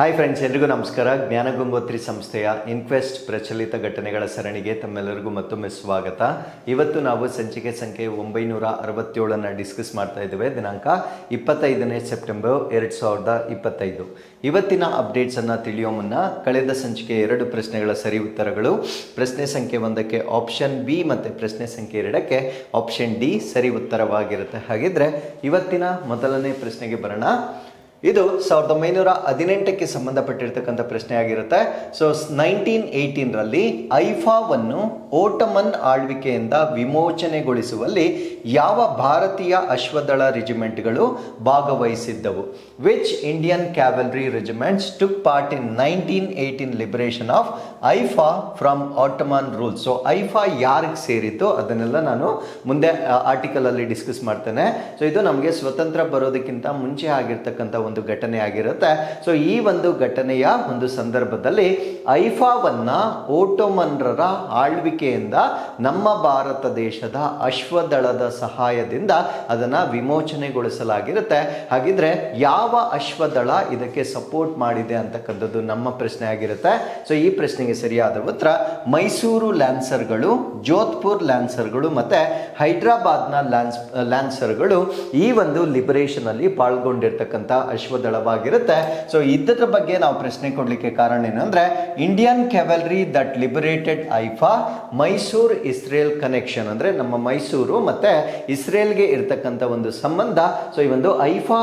Hi friends ಎಲ್ರಿಗೂ ನಮಸ್ಕಾರ. ಜ್ಞಾನ ಗಂಗೋತ್ರಿ ಸಂಸ್ಥೆಯ ಇನ್ಕ್ವೆಸ್ಟ್ ಪ್ರಚಲಿತ ಘಟನೆಗಳ ಸರಣಿಗೆ ತಮ್ಮೆಲ್ಲರಿಗೂ ಮತ್ತೊಮ್ಮೆ ಸ್ವಾಗತ. ಇವತ್ತು ನಾವು ಸಂಚಿಕೆ ಸಂಖ್ಯೆ ಒಂಬೈನೂರ ಅರವತ್ತೇಳನ್ನು ಡಿಸ್ಕಸ್ ಮಾಡ್ತಾ ಇದ್ದೇವೆ. ದಿನಾಂಕ ಇಪ್ಪತ್ತೈದನೇ ಸೆಪ್ಟೆಂಬರ್ ಎರಡು ಸಾವಿರದ ಇಪ್ಪತ್ತೈದು. ಇವತ್ತಿನ ಅಪ್ಡೇಟ್ಸನ್ನು ತಿಳಿಯೋ ಮುನ್ನ ಕಳೆದ ಸಂಚಿಕೆ ಎರಡು ಪ್ರಶ್ನೆಗಳ ಸರಿ ಉತ್ತರಗಳು. ಪ್ರಶ್ನೆ ಸಂಖ್ಯೆ ಒಂದಕ್ಕೆ ಆಪ್ಷನ್ ಬಿ ಮತ್ತು ಪ್ರಶ್ನೆ ಸಂಖ್ಯೆ ಎರಡಕ್ಕೆ ಆಪ್ಷನ್ ಡಿ ಸರಿ ಉತ್ತರವಾಗಿರುತ್ತೆ. ಹಾಗಿದ್ರೆ ಇವತ್ತಿನ ಮೊದಲನೇ ಪ್ರಶ್ನೆಗೆ ಬರೋಣ. ಇದು ಸಾವಿರದ ಒಂಬೈನೂರ ಹದಿನೆಂಟಕ್ಕೆ ಸಂಬಂಧಪಟ್ಟಿರ್ತಕ್ಕಂಥ ಪ್ರಶ್ನೆ ಆಗಿರುತ್ತೆ ಸೊ ನೈನ್ಟೀನ್ ಏಯ್ಟೀನ್ರಲ್ಲಿ ಐಫಾವನ್ನು ಓಟಮನ್ ಆಳ್ವಿಕೆಯಿಂದ ವಿಮೋಚನೆಗೊಳಿಸುವಲ್ಲಿ ಯಾವ ಭಾರತೀಯ ಅಶ್ವದಳ ರೆಜಿಮೆಂಟ್ಗಳು ಭಾಗವಹಿಸಿದ್ದವು? Which Indian cavalry regiments took part in nineteen eighteen liberation of Haifa from Ottoman rule so Haifa ಯಾರಿಗೆ ಸೇರಿತ್ತು ಅದನ್ನೆಲ್ಲ ನಾನು ಮುಂದೆ ಆರ್ಟಿಕಲ್ ಅಲ್ಲಿ ಡಿಸ್ಕಸ್ ಮಾಡ್ತೇನೆ. ಸೊ ಇದು ನಮಗೆ ಸ್ವತಂತ್ರ ಬರೋದಕ್ಕಿಂತ ಮುಂಚೆ ಆಗಿರ್ತಕ್ಕಂಥ ಒಂದು ಘಟನೆ ಆಗಿರುತ್ತೆ. ಸೊ ಈ ಒಂದು ಘಟನೆಯ ಒಂದು ಸಂದರ್ಭದಲ್ಲಿ ಐಫಾವನ್ನ ಓಟೋಮನ್ರರ ಆಳ್ವಿಕೆಯಿಂದ ನಮ್ಮ ಭಾರತ ದೇಶದ ಅಶ್ವದಳದ ಸಹಾಯದಿಂದ ಅದನ್ನ ವಿಮೋಚನೆಗೊಳಿಸಲಾಗಿರುತ್ತೆ. ಹಾಗಿದ್ರೆ ಯಾವ ಅಶ್ವದಳ ಇದಕ್ಕೆ ಸಪೋರ್ಟ್ ಮಾಡಿದೆ ಅಂತಕ್ಕಂಥದ್ದು ನಮ್ಮ ಪ್ರಶ್ನೆ ಆಗಿರುತ್ತೆ. ಸೊ ಈ ಪ್ರಶ್ನೆಗೆ ಸರಿಯಾದ ಉತ್ತರ, ಮೈಸೂರು ಲ್ಯಾನ್ಸರ್ಗಳು, ಜೋಧ್ಪುರ್ ಲ್ಯಾನ್ಸರ್ಗಳು ಮತ್ತೆ ಹೈದ್ರಾಬಾದ್ನ ಲ್ಯಾನ್ಸ್, ಲ್ಯಾನ್ಸರ್ಗಳು ಈ ಒಂದು ಲಿಬರೇಷನ್ ಅಲ್ಲಿ ಪಾಲ್ಗೊಂಡಿರ್ತಕ್ಕಂಥ ಅಶ್ವದಳವಾಗಿರುತ್ತೆ. ಸೊ ಇದರ ಬಗ್ಗೆ ನಾವು ಪ್ರಶ್ನೆ ಕೊಡಲಿಕ್ಕೆ ಕಾರಣ ಏನಂದ್ರೆ Indian cavalry that liberated Haifa Mysore Israel connection ಅಂದರೆ ನಮ್ಮ ಮೈಸೂರು ಮತ್ತು ಇಸ್ರೇಲ್ಗೆ ಇರ್ತಕ್ಕಂಥ ಒಂದು ಸಂಬಂಧ. ಸೊ ಈ ಒಂದು ಐಫಾ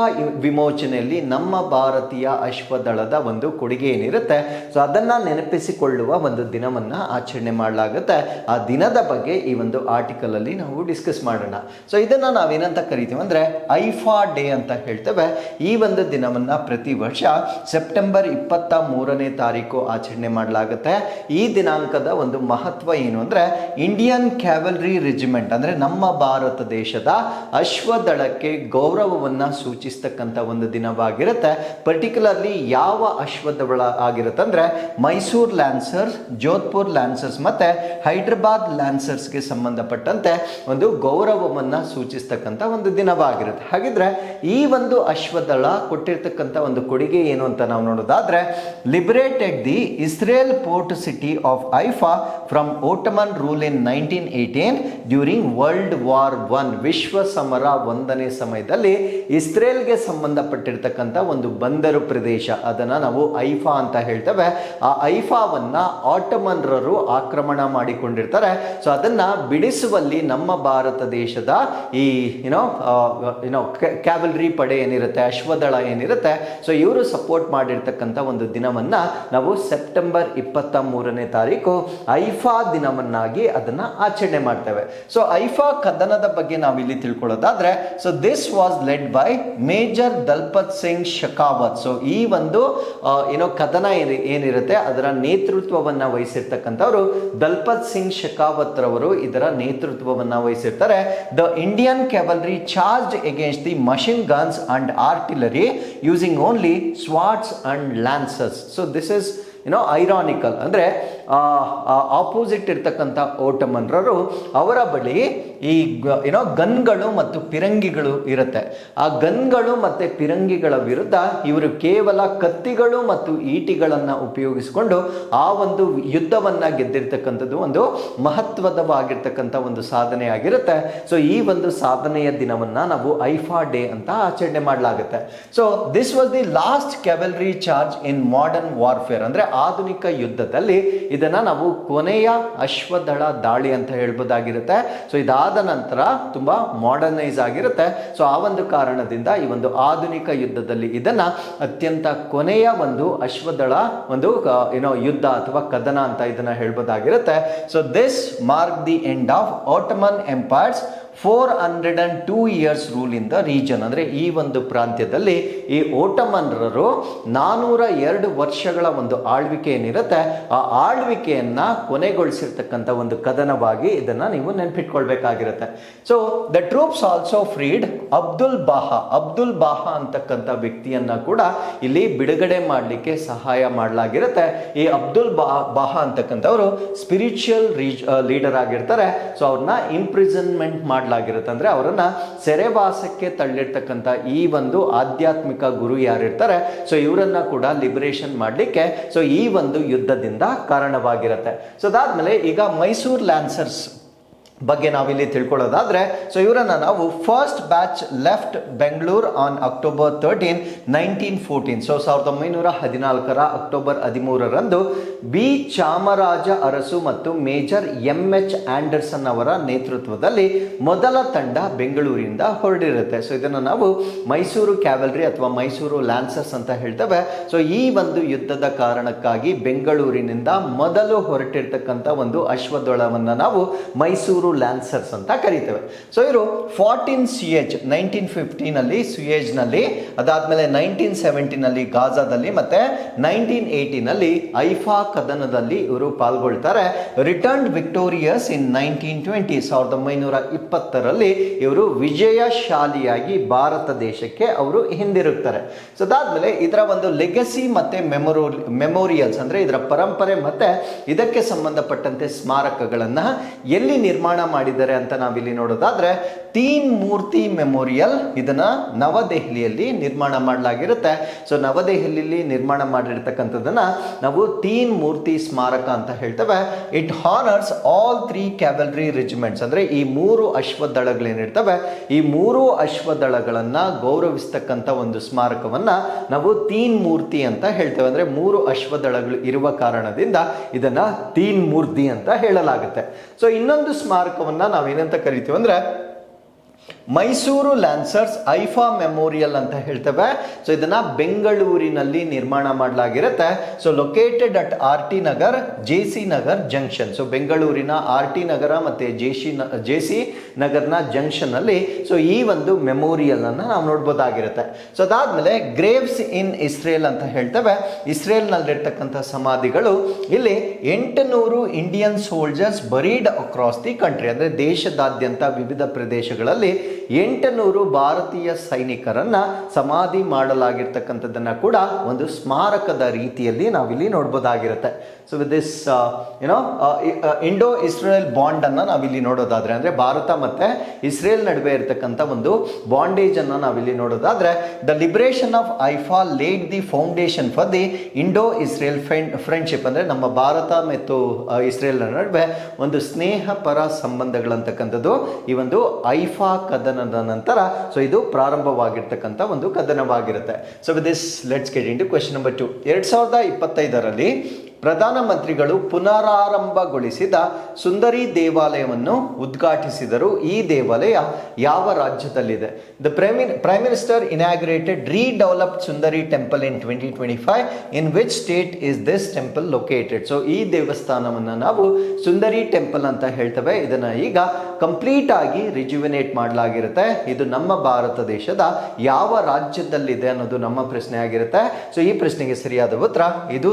ವಿಮೋಚನೆಯಲ್ಲಿ ನಮ್ಮ ಭಾರತೀಯ ಅಶ್ವದಳದ ಒಂದು ಕೊಡುಗೆ ಏನಿರುತ್ತೆ? ಸೊ ಅದನ್ನು ನೆನಪಿಸಿಕೊಳ್ಳುವ ಒಂದು ದಿನವನ್ನು ಆಚರಣೆ ಮಾಡಲಾಗುತ್ತೆ. ಆ ದಿನದ ಬಗ್ಗೆ ಈ ಒಂದು ಆರ್ಟಿಕಲಲ್ಲಿ ನಾವು ಡಿಸ್ಕಸ್ ಮಾಡೋಣ. ಸೊ ಇದನ್ನು ನಾವೇನಂತ ಕರಿತೀವಿ ಅಂದರೆ ಐಫಾ ಡೇ ಅಂತ ಹೇಳ್ತೇವೆ. ಈ ಒಂದು ದಿನವನ್ನು ಪ್ರತಿ ವರ್ಷ ಸೆಪ್ಟೆಂಬರ್ ಇಪ್ಪತ್ತ ಮೂರನೇ ತಾರೀಕು ಆಚರಣೆ ಮಾಡಲಾಗುತ್ತೆ. ಈ ದಿನಾಂಕದ ಒಂದು ಮಹತ್ವ ಏನು ಅಂದ್ರೆ ಇಂಡಿಯನ್ ಕ್ಯಾವಲ್ರಿ ರೆಜಿಮೆಂಟ್ ಅಂದ್ರೆ ನಮ್ಮ ಭಾರತ ದೇಶದ ಅಶ್ವದಳಕ್ಕೆ ಗೌರವವನ್ನ ಸೂಚಿಸ್ತಕ್ಕಂಥ ಒಂದು ದಿನವಾಗಿರುತ್ತೆ. ಪರ್ಟಿಕ್ಯುಲರ್ಲಿ ಯಾವ ಅಶ್ವದಳ ಆಗಿರುತ್ತೆ ಅಂದರೆ ಮೈಸೂರ್ ಲ್ಯಾನ್ಸರ್ಸ್ ಜೋಧ್ಪುರ್ ಲ್ಯಾನ್ಸರ್ಸ್ ಮತ್ತೆ ಹೈದ್ರಾಬಾದ್ ಲ್ಯಾನ್ಸರ್ಸ್ಗೆ ಸಂಬಂಧಪಟ್ಟಂತೆ ಒಂದು ಗೌರವವನ್ನ ಸೂಚಿಸ್ತಕ್ಕಂಥ ಒಂದು ದಿನವಾಗಿರುತ್ತೆ. ಹಾಗಿದ್ರೆ ಈ ಒಂದು ಅಶ್ವದಳ ಕೊಟ್ಟಿರ್ತಕ್ಕಂಥ ಒಂದು ಕೊಡುಗೆ ಏನು ಅಂತ ನಾವು ನೋಡೋದಾದ್ರೆ liberated the Israel port city of Haifa from Ottoman rule in nineteen eighteen during World War One ವಿಶ್ವ ಸಮರ ಒಂದನೇ ಸಮಯದಲ್ಲಿ ಇಸ್ರೇಲ್ಗೆ ಸಂಬಂಧಪಟ್ಟಿರ್ತಕ್ಕಂಥ ಒಂದು ಬಂದರು ಪ್ರದೇಶ. ಅದನ್ನು ನಾವು ಐಫಾ ಅಂತ ಹೇಳ್ತೇವೆ. ಆ ಐಫಾವನ್ನು ಆಟಮನ್ರರು ಆಕ್ರಮಣ ಮಾಡಿಕೊಂಡಿರ್ತಾರೆ. ಸೊ ಅದನ್ನು ಬಿಡಿಸುವಲ್ಲಿ ನಮ್ಮ ಭಾರತ ದೇಶದ ಈ ಯುನೋ ಯುನೋ ಕ್ಯಾವಲ್ರಿ ಪಡೆ ಏನಿರುತ್ತೆ, ಅಶ್ವದಳ ಏನಿರುತ್ತೆ ಸೊ ಇವರು ಸಪೋರ್ಟ್ ಮಾಡಿರ್ತಕ್ಕಂಥ ಒಂದು ದಿನವನ್ನು ನಾವು ಸೆಪ್ಟೆಂಬರ್ ಇಪ್ಪತ್ತ ಮೂರನೇ ತಾರೀಕು ಐಫಾ ದಿನವನ್ನಾಗಿ ಅದನ್ನ ಆಚರಣೆ ಮಾಡ್ತೇವೆ. ಸೊ ಐಫಾ ಕದನದ ಬಗ್ಗೆ ನಾವು ಇಲ್ಲಿ ತಿಳ್ಕೊಳ್ಳೋದಾದ್ರೆ so this was led by major Dalpat Singh Shekhawat so ಈ ಒಂದು ಏನೋ ಕದನ ಏನಿ- ಏನಿರುತ್ತೆ, ಅದರ ನೇತೃತ್ವವನ್ನ ವಹಿಸಿರ್ತಕ್ಕಂಥವ್ರು ದಲ್ಪತ್ ಸಿಂಗ್ ಶಕಾವತ್ ರವರು ಇದರ ನೇತೃತ್ವವನ್ನ ವಹಿಸಿರ್ತಾರೆ. The Indian cavalry charge against the machine guns and artillery using only swords and lances so this is you know ironical ಅಂದರೆ ಆಪೋಸಿಟ್ ಇರ್ತಕ್ಕಂಥ ಓಟಮನ್ರರು ಅವರ ಬಳಿ ಈ ಏನೋ ಗನ್ಗಳು ಮತ್ತು ಪಿರಂಗಿಗಳು ಇರುತ್ತೆ. ಆ ಗನ್ಗಳು ಮತ್ತು ಪಿರಂಗಿಗಳ ವಿರುದ್ಧ ಇವರು ಕೇವಲ ಕತ್ತಿಗಳು ಮತ್ತು ಈಟಿಗಳನ್ನು ಉಪಯೋಗಿಸಿಕೊಂಡು ಆ ಒಂದು ಯುದ್ಧವನ್ನು ಗೆದ್ದಿರ್ತಕ್ಕಂಥದ್ದು ಒಂದು ಮಹತ್ವದವಾಗಿರ್ತಕ್ಕಂಥ ಒಂದು ಸಾಧನೆ ಆಗಿರುತ್ತೆ. ಸೊ ಈ ಒಂದು ಸಾಧನೆಯ ದಿನವನ್ನು ನಾವು ಐಫಾ ಡೇ ಅಂತ ಆಚರಣೆ ಮಾಡಲಾಗುತ್ತೆ. So this was the last cavalry charge in modern warfare ಅಂದರೆ ಆಧುನಿಕ ಯುದ್ಧದಲ್ಲಿ ಇದನ್ನು ನಾವು ಕೊನೆಯ ಅಶ್ವದಳ ದಾಳಿ ಅಂತ ಹೇಳ್ಬೋದಾಗಿರುತ್ತೆ. ಸೊ ಇದಾದ ನಂತರ ತುಂಬ ಮಾಡರ್ನೈಸ್ ಆಗಿರುತ್ತೆ. ಸೊ ಆ ಒಂದು ಕಾರಣದಿಂದ ಈ ಒಂದು ಆಧುನಿಕ ಯುದ್ಧದಲ್ಲಿ ಇದನ್ನ ಅತ್ಯಂತ ಕೊನೆಯ ಒಂದು ಅಶ್ವದಳ ಒಂದು ಏನೋ ಯುದ್ಧ ಅಥವಾ ಕದನ ಅಂತ ಇದನ್ನ ಹೇಳ್ಬೋದಾಗಿರುತ್ತೆ. So this mark the end of Ottoman empire's four hundred and two years rule in the region ಅಂದರೆ ಈ ಒಂದು ಪ್ರಾಂತ್ಯದಲ್ಲಿ ಈ ಓಟಮನ್ರರು ನಾನ್ನೂರ ಎರಡು ವರ್ಷಗಳ ಒಂದು ಆಳ್ವಿಕೆ ಏನಿರುತ್ತೆ ಆ ಆಳ್ವಿಕೆಯನ್ನು ಕೊನೆಗೊಳಿಸಿರ್ತಕ್ಕಂಥ ಒಂದು ಕದನವಾಗಿ ಇದನ್ನು ನೀವು ನೆನಪಿಟ್ಕೊಳ್ಬೇಕಾಗಿರುತ್ತೆ. So the troops also freed Abdul Baha Abdul Baha ಅಂತಕ್ಕಂಥ ವ್ಯಕ್ತಿಯನ್ನು ಕೂಡ ಇಲ್ಲಿ ಬಿಡುಗಡೆ ಮಾಡಲಿಕ್ಕೆ ಸಹಾಯ ಮಾಡಲಾಗಿರುತ್ತೆ. ಈ ಅಬ್ದುಲ್ ಬಾ ಬಾಹಾ ಅಂತಕ್ಕಂಥವರು ಸ್ಪಿರಿಚುವಲ್ ರೀಜ್ ಲೀಡರ್ ಆಗಿರ್ತಾರೆ. ಸೊ ಅವ್ರನ್ನ ಇಂಪ್ರಿಸನ್ಮೆಂಟ್ ಮಾಡಿ ಮಾಡಲಾಗಿರುತ್ತೆ ಅಂದ್ರೆ ಅವರನ್ನ ಸೆರೆವಾಸಕ್ಕೆ ತಳ್ಳಿರ್ತಕ್ಕಂಥ ಈ ಒಂದು ಆಧ್ಯಾತ್ಮಿಕ ಗುರು ಯಾರಿರ್ತಾರೆ ಸೊ ಇವರನ್ನ ಕೂಡ ಲಿಬರೇಷನ್ ಮಾಡಲಿಕ್ಕೆ ಸೊ ಈ ಒಂದು ಯುದ್ಧದಿಂದ ಕಾರಣವಾಗಿರುತ್ತೆ. ಸೊ ಅದಾದಮೇಲೆ ಈಗ ಮೈಸೂರು ಲ್ಯಾನ್ಸರ್ಸ್ ಬಗ್ಗೆ ನಾವಿಲ್ಲಿ ತಿಳ್ಕೊಳ್ಳೋದಾದರೆ ಸೊ ಇವರನ್ನ ನಾವು first batch left Bengaluru on October thirteen nineteen fourteen so ಸಾವಿರದ ಒಂಬೈನೂರ ಹದಿನಾಲ್ಕರ ಅಕ್ಟೋಬರ್ ಹದಿಮೂರರಂದು ಬಿ ಚಾಮರಾಜ ಅರಸು ಮತ್ತು ಮೇಜರ್ ಎಂ ಎಚ್ ಆಂಡರ್ಸನ್ ಅವರ ನೇತೃತ್ವದಲ್ಲಿ ಮೊದಲ ತಂಡ ಬೆಂಗಳೂರಿಂದ ಹೊರಡಿರುತ್ತೆ. ಸೊ ಇದನ್ನು ನಾವು ಮೈಸೂರು ಕ್ಯಾವಲ್ರಿ ಅಥವಾ ಮೈಸೂರು ಲ್ಯಾನ್ಸರ್ಸ್ ಅಂತ ಹೇಳ್ತೇವೆ. ಸೊ ಈ ಒಂದು ಯುದ್ಧದ ಕಾರಣಕ್ಕಾಗಿ ಬೆಂಗಳೂರಿನಿಂದ ಮೊದಲು ಹೊರಟಿರ್ತಕ್ಕಂಥ ಒಂದು ಅಶ್ವದಳವನ್ನು ನಾವು ಮೈಸೂರು ಲ್ಯಾನ್ಸರ್ಸ್ ಅಂತ ಕರಿತೇವೆ. ಸೊ ಇವರು ಫಾರ್ಟೀನ್ ಸಿಯೇಜ್ ನೈನ್ಟೀನ್ ಫಿಫ್ಟೀನಲ್ಲಿ ಸಿಯೇಜ್ನಲ್ಲಿ ಅದಾದಮೇಲೆ ನೈನ್ಟೀನ್ ಸೆವೆಂಟೀನಲ್ಲಿ ಗಾಜಾದಲ್ಲಿ ಮತ್ತೆ ನೈನ್ಟೀನ್ ಏಯ್ಟೀನಲ್ಲಿ ಐಫಾ ಕದನದಲ್ಲಿ ಇವರು ಪಾಲ್ಗೊಳ್ತಾರೆ. Return victorious in nineteen twenty ಸಾವಿರದ ಒಂಬೈನೂರ ಇಪ್ಪತ್ತರಲ್ಲಿ ಇವರು ವಿಜಯಶಾಲಿಯಾಗಿ ಭಾರತ ದೇಶಕ್ಕೆ ಅವರು ಹಿಂದಿರುಗ್ತಾರೆ. ಸೊ ಅದಾದಮೇಲೆ ಇದರ ಒಂದು ಲೆಗಸಿ ಮತ್ತೆ ಮೆಮೊರೋ ಮೆಮೋರಿಯಲ್ಸ್ ಅಂದ್ರೆ ಇದರ ಪರಂಪರೆ ಮತ್ತೆ ಇದಕ್ಕೆ ಸಂಬಂಧಪಟ್ಟಂತೆ ಸ್ಮಾರಕಗಳನ್ನು ಎಲ್ಲಿ ನಿರ್ಮಾಣ ಮಾಡಿದ್ದಾರೆ ಅಂತ ನಾವಿಲ್ಲಿ ನೋಡೋದಾದ್ರೆ ತೀನ್ ಮೂರ್ತಿ ಮೆಮೋರಿಯಲ್ ಇದನ್ನ ನವದೆಹಲಿಯಲ್ಲಿ ನಿರ್ಮಾಣ ಮಾಡಲಾಗಿರುತ್ತೆ. ಸೊ ನವದೆಹಲಿಯಲ್ಲಿ ನಿರ್ಮಾಣ ಮಾಡಿರ್ತಕ್ಕಂಥದ್ದನ್ನ ನಾವು ತೀನ್ ಮೂರ್ತಿ ಸ್ಮಾರಕ ಅಂತ ಹೇಳ್ತೇವೆ. It honours all three cavalry regiments ಅಂದ್ರೆ ಈ ಮೂರು ಅಶ್ವದಳಗಳೇನಿರ್ತವೆ, ಈ ಮೂರು ಅಶ್ವದಳಗಳನ್ನ ಗೌರವಿಸ್ತಕ್ಕಂಥ ಒಂದು ಸ್ಮಾರಕವನ್ನ ನಾವು ತೀನ್ ಮೂರ್ತಿ ಅಂತ ಹೇಳ್ತೇವೆ. ಅಂದ್ರೆ ಮೂರು ಅಶ್ವದಳಗಳು ಇರುವ ಕಾರಣದಿಂದ ಇದನ್ನ ತೀನ್ ಮೂರ್ತಿ ಅಂತ ಹೇಳಲಾಗುತ್ತೆ. ಸೊ ಇನ್ನೊಂದು ಸ್ಮಾರಕವನ್ನ ನಾವೇನಂತ ಕರಿತೀವಿ ಅಂದ್ರೆ ಮೈಸೂರು ಲ್ಯಾನ್ಸರ್ಸ್ ಐಫಾ ಮೆಮೋರಿಯಲ್ ಅಂತ ಹೇಳ್ತೇವೆ. ಸೊ ಇದನ್ನ ಬೆಂಗಳೂರಿನಲ್ಲಿ ನಿರ್ಮಾಣ ಮಾಡಲಾಗಿರುತ್ತೆ. So located at R T Nagar J C Nagar junction so ಬೆಂಗಳೂರಿನ ಆರ್ ಟಿ ನಗರ ಮತ್ತೆ ಜೆ ಸಿ ಜೆ ಸಿ ನಗರ್ನ ಜಂಕ್ಷನ್ ಅಲ್ಲಿ ಸೊ ಈ ಒಂದು ಮೆಮೋರಿಯಲ್ ಅನ್ನ ನಾವು ನೋಡ್ಬೋದಾಗಿರುತ್ತೆ. ಸೊ ಅದಾದ್ಮೇಲೆ ಗ್ರೇವ್ಸ್ ಇನ್ ಇಸ್ರೇಲ್ ಅಂತ ಹೇಳ್ತೇವೆ. ಇಸ್ರೇಲ್ ನಲ್ಲಿರ್ತಕ್ಕಂಥ ಸಮಾಧಿಗಳು ಇಲ್ಲಿ ಎಂಟುನೂರು Indian soldiers buried across the country ಅಂದ್ರೆ ದೇಶದಾದ್ಯಂತ ವಿವಿಧ ಪ್ರದೇಶಗಳಲ್ಲಿ ಎಂಟುನೂರು ಭಾರತೀಯ ಸೈನಿಕರನ್ನ ಸಮಾಧಿ ಮಾಡಲಾಗಿರ್ತಕ್ಕಂಥದ್ದನ್ನ ಕೂಡ ಒಂದು ಸ್ಮಾರಕದ ರೀತಿಯಲ್ಲಿ ನಾವಿಲ್ಲಿ ನೋಡ್ಬೋದಾಗಿರುತ್ತೆ. ಸೊ ವಿತ್ ದಿಸ್ ಏನೋ ಇಂಡೋ ಇಸ್ರೇಲ್ ಬಾಂಡ್ ಅನ್ನ ನಾವಿಲ್ಲಿ ನೋಡೋದಾದ್ರೆ ಅಂದ್ರೆ ಭಾರತ ಮತ್ತೆ ಇಸ್ರೇಲ್ ನಡುವೆ ಇರತಕ್ಕಂಥ ಒಂದು ಬಾಂಡೇಜ್ ಅನ್ನ ನಾವಿಲ್ಲಿ ನೋಡೋದಾದ್ರೆ the liberation of Haifa laid the foundation for the Indo Israel friendship ಅಂದ್ರೆ ನಮ್ಮ ಭಾರತ ಮತ್ತು ಆ, ಇಸ್ರೇಲ್ ನಡುವೆ ಒಂದು ಸ್ನೇಹ ಪರ ಸಂಬಂಧಗಳಂತಕ್ಕಂಥದ್ದು ಈ ಒಂದು ಐಫಾ ಕದನದ ನಂತರ ಸೊ ಇದು ಪ್ರಾರಂಭವಾಗಿರ್ತಕ್ಕಂಥ ಒಂದು ಕದನವಾಗಿರುತ್ತೆ so with this let's get in question number two ಎರಡು ಸಾವಿರದ ಇಪ್ಪತ್ತೈದರಲ್ಲಿ ಪ್ರಧಾನಮಂತ್ರಿಗಳು ಪುನರಾರಂಭಗೊಳಿಸಿದ ಸುಂದರಿ ದೇವಾಲಯವನ್ನು ಉದ್ಘಾಟಿಸಿದರು. ಈ ದೇವಾಲಯ ಯಾವ ರಾಜ್ಯದಲ್ಲಿದೆ? The prime prime minister inaugurated redeveloped Sundari temple in twenty twenty five in which state is this temple located so ಈ ದೇವಸ್ಥಾನವನ್ನು ನಾವು ಸುಂದರಿ ಟೆಂಪಲ್ ಅಂತ ಹೇಳ್ತೇವೆ. ಇದನ್ನ ಈಗ ಕಂಪ್ಲೀಟ್ ಆಗಿ ರಿಜುವಿನೇಟ್ ಮಾಡಲಾಗಿರುತ್ತೆ. ಇದು ನಮ್ಮ ಭಾರತ ದೇಶದ ಯಾವ ರಾಜ್ಯದಲ್ಲಿದೆ ಅನ್ನೋದು ನಮ್ಮ ಪ್ರಶ್ನೆ ಆಗಿರುತ್ತೆ ಸೊ ಈ ಪ್ರಶ್ನೆಗೆ ಸರಿಯಾದ ಉತ್ತರ, ಇದು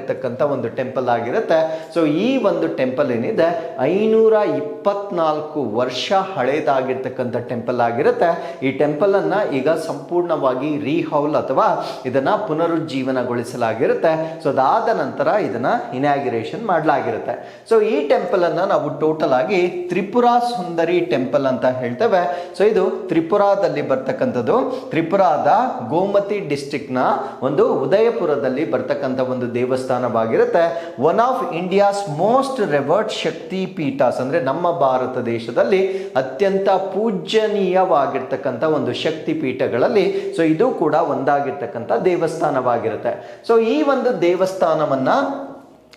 ತ್ರಿಪುರಾದಲ್ಲಿರ್ತಕ್ಕಂಥ ಒಂದು ಟೆಂಪಲ್ ಆಗಿರುತ್ತೆ. ಸೊ ಈ ಒಂದು ಟೆಂಪಲ್ ಏನಿದೆ, ಐನೂರ ಇಪ್ಪತ್ನಾಲ್ಕು ವರ್ಷ ಹಳೇದಾಗಿರ್ತಕ್ಕಂಥ ಟೆಂಪಲ್ ಆಗಿರುತ್ತೆ. ಈ ಟೆಂಪಲ್ ಅನ್ನ ಈಗ ಸಂಪೂರ್ಣವಾಗಿ ರೀಹೌಲ್ ಅಥವಾ ಇದನ್ನ ಪುನರುಜ್ಜೀವನಗೊಳಿಸಲಾಗಿರುತ್ತೆ. ಸೊ ಅದಾದ ನಂತರ ಇದನ್ನ ಇನಾಗ್ಯುರೇಷನ್ ಮಾಡಲಾಗಿರುತ್ತೆ. ಸೊ ಈ ಟೆಂಪಲ್ ಅನ್ನ ನಾವು ಟೋಟಲ್ ಆಗಿ ತ್ರಿಪುರ ಸುಂದರಿ ಟೆಂಪಲ್ ಅಂತ ಹೇಳ್ತೇವೆ. ಸೊ ಇದು ತ್ರಿಪುರಾದಲ್ಲಿ ಬರ್ತಕ್ಕಂಥದ್ದು. ತ್ರಿಪುರಾದ ಗೋಮತಿ ಡಿಸ್ಟಿಕ್ನ ಒಂದು ಉದಯಪುರದಲ್ಲಿ ಬರ್ತಕ್ಕಂಥ ಒಂದು ದೇವಸ್ಥಾನವಾಗಿರುತ್ತೆ one of India's most revered Shakti Peethas ಅಂದರೆ ನಮ್ಮ ಭಾರತ ದೇಶದಲ್ಲಿ ಅತ್ಯಂತ ಪೂಜ್ಯನೀಯವಾಗಿರ್ತಕ್ಕಂಥ ಒಂದು ಶಕ್ತಿ ಪೀಠಗಳಲ್ಲಿ ಸೊ ಇದು ಕೂಡ ಒಂದಾಗಿರ್ತಕ್ಕಂಥ ದೇವಸ್ಥಾನವಾಗಿರುತ್ತೆ. ಸೊ ಈ ಒಂದು ದೇವಸ್ಥಾನವನ್ನ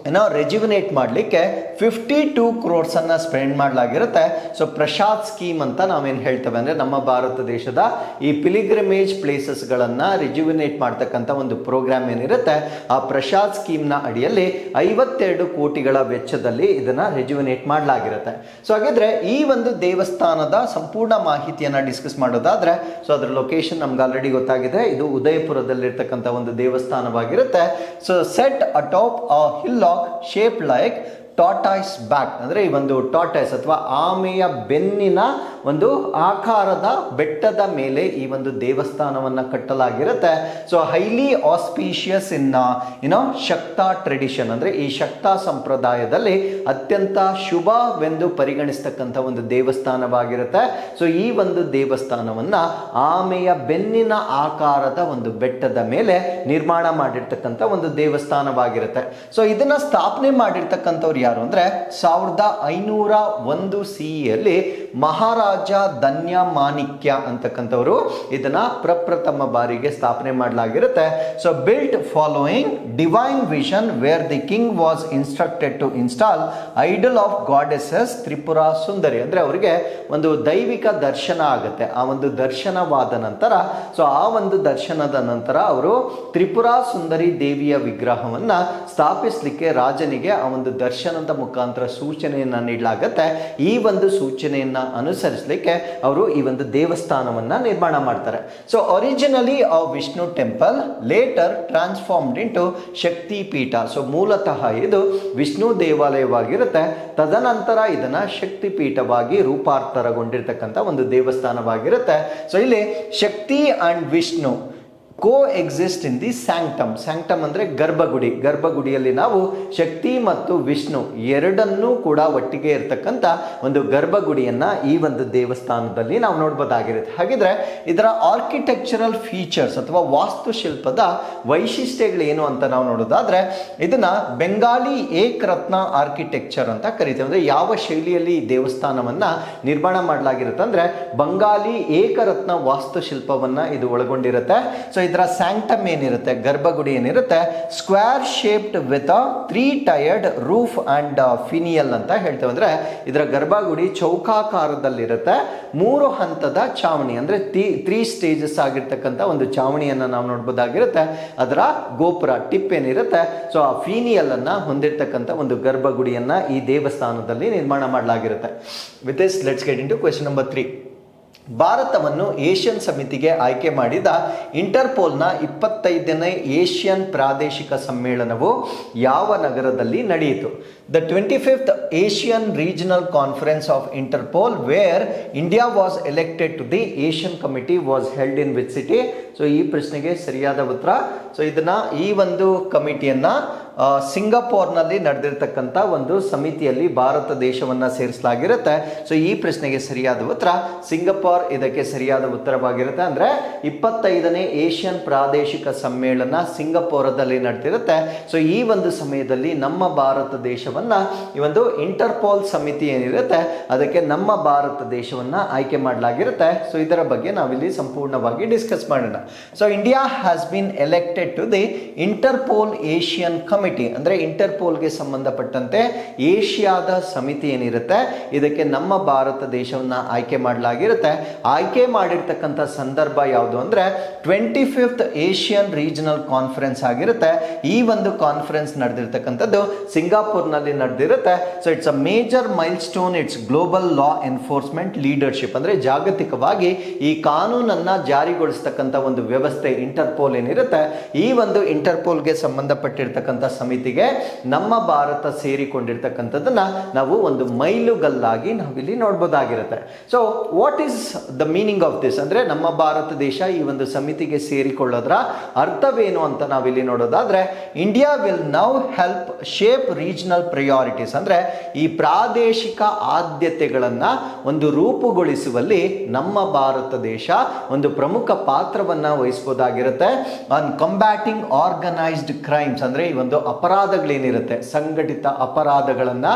ಏನೋ ರೆಜ್ಯುವಿನೇಟ್ ಮಾಡಲಿಕ್ಕೆ ಫಿಫ್ಟಿ ಟೂ ಕ್ರೋರ್ಸನ್ನು ಸ್ಪೆಂಡ್ ಮಾಡಲಾಗಿರುತ್ತೆ. ಸೊ ಪ್ರಸಾದ್ ಸ್ಕೀಮ್ ಅಂತ ನಾವೇನು ಹೇಳ್ತೇವೆ ಅಂದರೆ ನಮ್ಮ ಭಾರತ ದೇಶದ ಈ ಪಿಲಿಗ್ರಿಮೇಜ್ ಪ್ಲೇಸಸ್ಗಳನ್ನು ರಿಜ್ಯುವಿನೇಟ್ ಮಾಡ್ತಕ್ಕಂಥ ಒಂದು ಪ್ರೋಗ್ರಾಮ್ ಏನಿರುತ್ತೆ. ಆ ಪ್ರಸಾದ್ ಸ್ಕೀಮ್ನ ಅಡಿಯಲ್ಲಿ ಐವತ್ತೆರಡು ಕೋಟಿಗಳ ವೆಚ್ಚದಲ್ಲಿ ಇದನ್ನು ರಿಜ್ಯುವಿನೇಟ್ ಮಾಡಲಾಗಿರುತ್ತೆ. ಸೊ ಹಾಗಿದ್ರೆ ಈ ಒಂದು ದೇವಸ್ಥಾನದ ಸಂಪೂರ್ಣ ಮಾಹಿತಿಯನ್ನು ಡಿಸ್ಕಸ್ ಮಾಡೋದಾದ್ರೆ ಸೊ ಅದರ ಲೊಕೇಶನ್ ನಮ್ಗೆ ಆಲ್ರೆಡಿ ಗೊತ್ತಾಗಿದೆ. ಇದು ಉದಯಪುರದಲ್ಲಿರ್ತಕ್ಕಂಥ ಒಂದು ದೇವಸ್ಥಾನವಾಗಿರುತ್ತೆ. So set atop a hill shape like tortoise back ಅಂದರೆ ಈ ಒಂದು ಟಾಟಾಯ್ಸ್ ಅಥವಾ ಆಮೆಯ ಬೆನ್ನಿನ ಒಂದು ಆಕಾರದ ಬೆಟ್ಟದ ಮೇಲೆ ಈ ಒಂದು ದೇವಸ್ಥಾನವನ್ನ ಕಟ್ಟಲಾಗಿರುತ್ತೆ. ಸೊ ಹೈಲಿ ಆಸ್ಪೀಷಿಯಸ್ ಇನ್ ಏನೋ ಶಕ್ತಾ ಟ್ರೆಡಿಷನ್ ಅಂದ್ರೆ ಈ ಶಕ್ತಾ ಸಂಪ್ರದಾಯದಲ್ಲಿ ಅತ್ಯಂತ ಶುಭವೆಂದು ಪರಿಗಣಿಸ್ತಕ್ಕಂಥ ಒಂದು ದೇವಸ್ಥಾನವಾಗಿರುತ್ತೆ. ಸೊ ಈ ಒಂದು ದೇವಸ್ಥಾನವನ್ನ ಆಮೆಯ ಬೆನ್ನಿನ ಆಕಾರದ ಒಂದು ಬೆಟ್ಟದ ಮೇಲೆ ನಿರ್ಮಾಣ ಮಾಡಿರ್ತಕ್ಕಂಥ ಒಂದು ದೇವಸ್ಥಾನವಾಗಿರುತ್ತೆ. ಸೊ ಇದನ್ನ ಸ್ಥಾಪನೆ ಮಾಡಿರ್ತಕ್ಕಂಥವ್ರು ಯಾರು ಅಂದ್ರೆ ಸಾವಿರದ ಐನೂರ ಒಂದು ಸಿಇಯಲ್ಲಿ ಮಹಾರಾಜ ಧನ್ಯ ಮಾಣಿಕ್ಯ ಅಂತಕ್ಕಂಥವರು ಇದನ್ನ ಪ್ರಪ್ರಥಮ ಬಾರಿಗೆ ಸ್ಥಾಪನೆ ಮಾಡಲಾಗಿರುತ್ತೆ. So built following divine vision where the king was instructed to install idol of goddesses Tripura Sundari ಅಂದ್ರೆ ಅವರಿಗೆ ಒಂದು ದೈವಿಕ ದರ್ಶನ ಆಗುತ್ತೆ. ಆ ಒಂದು ದರ್ಶನವಾದ ನಂತರ ಸೊ ಆ ಒಂದು ದರ್ಶನದ ನಂತರ ಅವರು ತ್ರಿಪುರ ಸುಂದರಿ ದೇವಿಯ ವಿಗ್ರಹವನ್ನ ಸ್ಥಾಪಿಸಲಿಕ್ಕೆ ರಾಜನಿಗೆ ಆ ಒಂದು ದರ್ಶನದ ಮುಖಾಂತರ ಸೂಚನೆಯನ್ನ ನೀಡಲಾಗುತ್ತೆ. ಈ ಒಂದು ಸೂಚನೆಯನ್ನ ಅನುಸರಿಸಲಿಕ್ಕೆ ಅವರು ಈ ಒಂದು ದೇವಸ್ಥಾನವನ್ನ ನಿರ್ಮಾಣ ಮಾಡ್ತಾರೆ. So originally a Vishnu temple later transformed into Shakti Peetha so ಮೂಲತಃ ಇದು ವಿಷ್ಣು ದೇವಾಲಯವಾಗಿರುತ್ತೆ. ತದನಂತರ ಇದನ್ನ ಶಕ್ತಿ ಪೀಠವಾಗಿ ರೂಪಾಂತರಗೊಂಡಿರ್ತಕ್ಕಂಥ ಒಂದು ದೇವಸ್ಥಾನವಾಗಿರುತ್ತೆ. ಸೊ ಇಲ್ಲಿ Shakti and Vishnu coexist in the sanctum sanctum ಅಂದರೆ ಗರ್ಭಗುಡಿ. ಗರ್ಭಗುಡಿಯಲ್ಲಿ ನಾವು ಶಕ್ತಿ ಮತ್ತು ವಿಷ್ಣು ಎರಡನ್ನೂ ಕೂಡ ಒಟ್ಟಿಗೆ ಇರತಕ್ಕಂಥ ಒಂದು ಗರ್ಭಗುಡಿಯನ್ನು ಈ ಒಂದು ದೇವಸ್ಥಾನದಲ್ಲಿ ನಾವು ನೋಡ್ಬೋದಾಗಿರುತ್ತೆ. ಹಾಗಿದ್ರೆ ಇದರ ಆರ್ಕಿಟೆಕ್ಚರಲ್ ಫೀಚರ್ಸ್ ಅಥವಾ ವಾಸ್ತುಶಿಲ್ಪದ ವೈಶಿಷ್ಟ್ಯಗಳು ಏನು ಅಂತ ನಾವು ನೋಡೋದಾದರೆ ಇದನ್ನು ಬೆಂಗಾಲಿ ಏಕರತ್ನ ಆರ್ಕಿಟೆಕ್ಚರ್ ಅಂತ ಕರಿತೀವಿ. ಅಂದರೆ ಯಾವ ಶೈಲಿಯಲ್ಲಿ ಈ ದೇವಸ್ಥಾನವನ್ನು ನಿರ್ಮಾಣ ಮಾಡಲಾಗಿರುತ್ತೆ ಅಂದರೆ ಬಂಗಾಲಿ ಏಕರತ್ನ ವಾಸ್ತುಶಿಲ್ಪವನ್ನು ಇದು ಒಳಗೊಂಡಿರುತ್ತೆ. ಸೊ ಇದರ ಸ್ಯಾಂಕ್ಟಮ್ ಏನಿರುತ್ತೆ? ಗರ್ಭಗುಡಿ ಏನಿರುತ್ತೆ? Square shaped with three tiered roof and finial ಅಂತ ಹೇಳ್ತೇವೆ. ಅಂದರೆ ಇದರ ಗರ್ಭಗುಡಿ ಚೌಕಾಕಾರದಲ್ಲಿರುತ್ತೆ. ಮೂರು ಹಂತದ ಚಾವಣಿ, ಅಂದರೆ ತ್ರೀ ತ್ರೀ ಸ್ಟೇಜಸ್ ಆಗಿರ್ತಕ್ಕಂಥ ಒಂದು ಚಾವಣಿಯನ್ನು ನಾವು ನೋಡ್ಬೋದಾಗಿರುತ್ತೆ. ಅದರ ಗೋಪುರ, ಟಿಪ್ ಏನಿರುತ್ತೆ? ಸೊ ಆ ಫೀನಿಯಲನ್ನು ಹೊಂದಿರತಕ್ಕಂಥ ಒಂದು ಗರ್ಭಗುಡಿಯನ್ನು ಈ ದೇವಸ್ಥಾನದಲ್ಲಿ ನಿರ್ಮಾಣ ಮಾಡಲಾಗಿರುತ್ತೆ. With is let's get into question number three ಭಾರತವನ್ನು ಏಷ್ಯನ್ ಸಮಿತಿಗೆ ಆಯ್ಕೆ ಮಾಡಿದ ಇಂಟರ್ಪೋಲ್ನ ಇಪ್ಪತ್ತೈದನೇ ಏಷ್ಯನ್ ಪ್ರಾದೇಶಿಕ ಸಮ್ಮೇಳನವು ಯಾವ ನಗರದಲ್ಲಿ ನಡೆಯಿತು? The twenty fifth Asian regional conference of Interpol where India was elected to the Asian committee was held in which city so ಈ ಪ್ರಶ್ನೆಗೆ ಸರಿಯಾದ ಉತ್ತರ. ಸೊ ಇದನ್ನ ಈ ಒಂದು ಕಮಿಟಿಯನ್ನ ಸಿಂಗಪೂರ್ನಲ್ಲಿ ನಡೆದಿರ್ತಕ್ಕಂಥ ಒಂದು ಸಮಿತಿಯಲ್ಲಿ ಭಾರತ ದೇಶವನ್ನು ಸೇರಿಸಲಾಗಿರುತ್ತೆ. ಸೊ ಈ ಪ್ರಶ್ನೆಗೆ ಸರಿಯಾದ ಉತ್ತರ ಸಿಂಗಾಪೋರ್ ಇದಕ್ಕೆ ಸರಿಯಾದ ಉತ್ತರವಾಗಿರುತ್ತೆ. ಅಂದರೆ ಇಪ್ಪತ್ತೈದನೇ ಏಷ್ಯನ್ ಪ್ರಾದೇಶಿಕ ಸಮ್ಮೇಳನ ಸಿಂಗಾಪೋರದಲ್ಲಿ ನಡೆದಿರುತ್ತೆ. ಸೊ ಈ ಒಂದು ಸಮಯದಲ್ಲಿ ನಮ್ಮ ಭಾರತ ದೇಶವನ್ನು ಈ ಒಂದು ಇಂಟರ್ಪೋಲ್ ಸಮಿತಿ ಏನಿರುತ್ತೆ, ಅದಕ್ಕೆ ನಮ್ಮ ಭಾರತ ದೇಶವನ್ನು ಆಯ್ಕೆ ಮಾಡಲಾಗಿರುತ್ತೆ. ಸೊ ಇದರ ಬಗ್ಗೆ ನಾವಿಲ್ಲಿ ಸಂಪೂರ್ಣವಾಗಿ ಡಿಸ್ಕಸ್ ಮಾಡೋಣ. So India has been elected to the Interpol Asian committee ಅಂದರೆ ಇಂಟರ್ಪೋಲ್ಗೆ ಸಂಬಂಧಪಟ್ಟಂತೆ ಏಷ್ಯಾದ ಸಮಿತಿ ಏನಿರುತ್ತೆ, ಇದಕ್ಕೆ ನಮ್ಮ ಭಾರತ ದೇಶವನ್ನ ಆಯ್ಕೆ ಮಾಡಲಾಗಿರುತ್ತೆ. ಆಯ್ಕೆ ಮಾಡಿರ್ತಕ್ಕಂಥ ಸಂದರ್ಭ ಯಾವುದು ಅಂದ್ರೆ, twenty fifth Asian regional conference ಆಗಿರುತ್ತೆ. ಈ ಒಂದು ಕಾನ್ಫರೆನ್ಸ್ ನಡೆದಿರ್ತಕ್ಕಂಥದ್ದು ಸಿಂಗಾಪುರ್ನಲ್ಲಿ ನಡೆದಿರುತ್ತೆ. So it's a major milestone it's global law enforcement leadership ಅಂದ್ರೆ ಜಾಗತಿಕವಾಗಿ ಈ ಕಾನೂನನ್ನ ಜಾರಿಗೊಳಿಸ್ತಕ್ಕಂಥ ಒಂದು ವ್ಯವಸ್ಥೆ ಇಂಟರ್ಪೋಲ್ ಏನಿರುತ್ತೆ, ಈ ಒಂದು ಇಂಟರ್ಪೋಲ್ಗೆ ಸಂಬಂಧಪಟ್ಟಿರ್ತಕ್ಕಂಥ ಸಮಿತಿಗೆ ನಮ್ಮ ಭಾರತ ಸೇರಿಕೊಂಡಿರ್ತಕ್ಕಂಥದ್ದನ್ನ ನಾವು ಒಂದು ಮೈಲುಗಲ್ಲಾಗಿ ನಾವಿಲ್ಲಿ ನೋಡ್ಬೋದಾಗಿರುತ್ತೆ. So what is the meaning of this ಅಂದ್ರೆ ನಮ್ಮ ಭಾರತ ದೇಶ ಈ ಒಂದು ಸಮಿತಿಗೆ ಸೇರಿಕೊಳ್ಳೋದ್ರ ಅರ್ಥವೇನು ಅಂತ ನಾವಿಲ್ಲಿ ನೋಡೋದಾದ್ರೆ India will now help shape regional priorities ಅಂದ್ರೆ ಈ ಪ್ರಾದೇಶಿಕ ಆದ್ಯತೆಗಳನ್ನ ಒಂದು ರೂಪುಗೊಳಿಸುವಲ್ಲಿ ನಮ್ಮ ಭಾರತ ದೇಶ ಒಂದು ಪ್ರಮುಖ ಪಾತ್ರವನ್ನ ವಹಿಸಬಹುದಾಗಿರುತ್ತೆ ಆನ್ ಕಂಬ್ಯಾಟಿಂಗ್ ಆರ್ಗನೈಸ್ಡ್ ಕ್ರೈಮ್ಸ್ ಅಂದ್ರೆ ಈ ಒಂದು ಅಪರಾಧಗಳೇನಿರುತ್ತೆ? ಸಂಘಟಿತ ಅಪರಾಧಗಳನ್ನು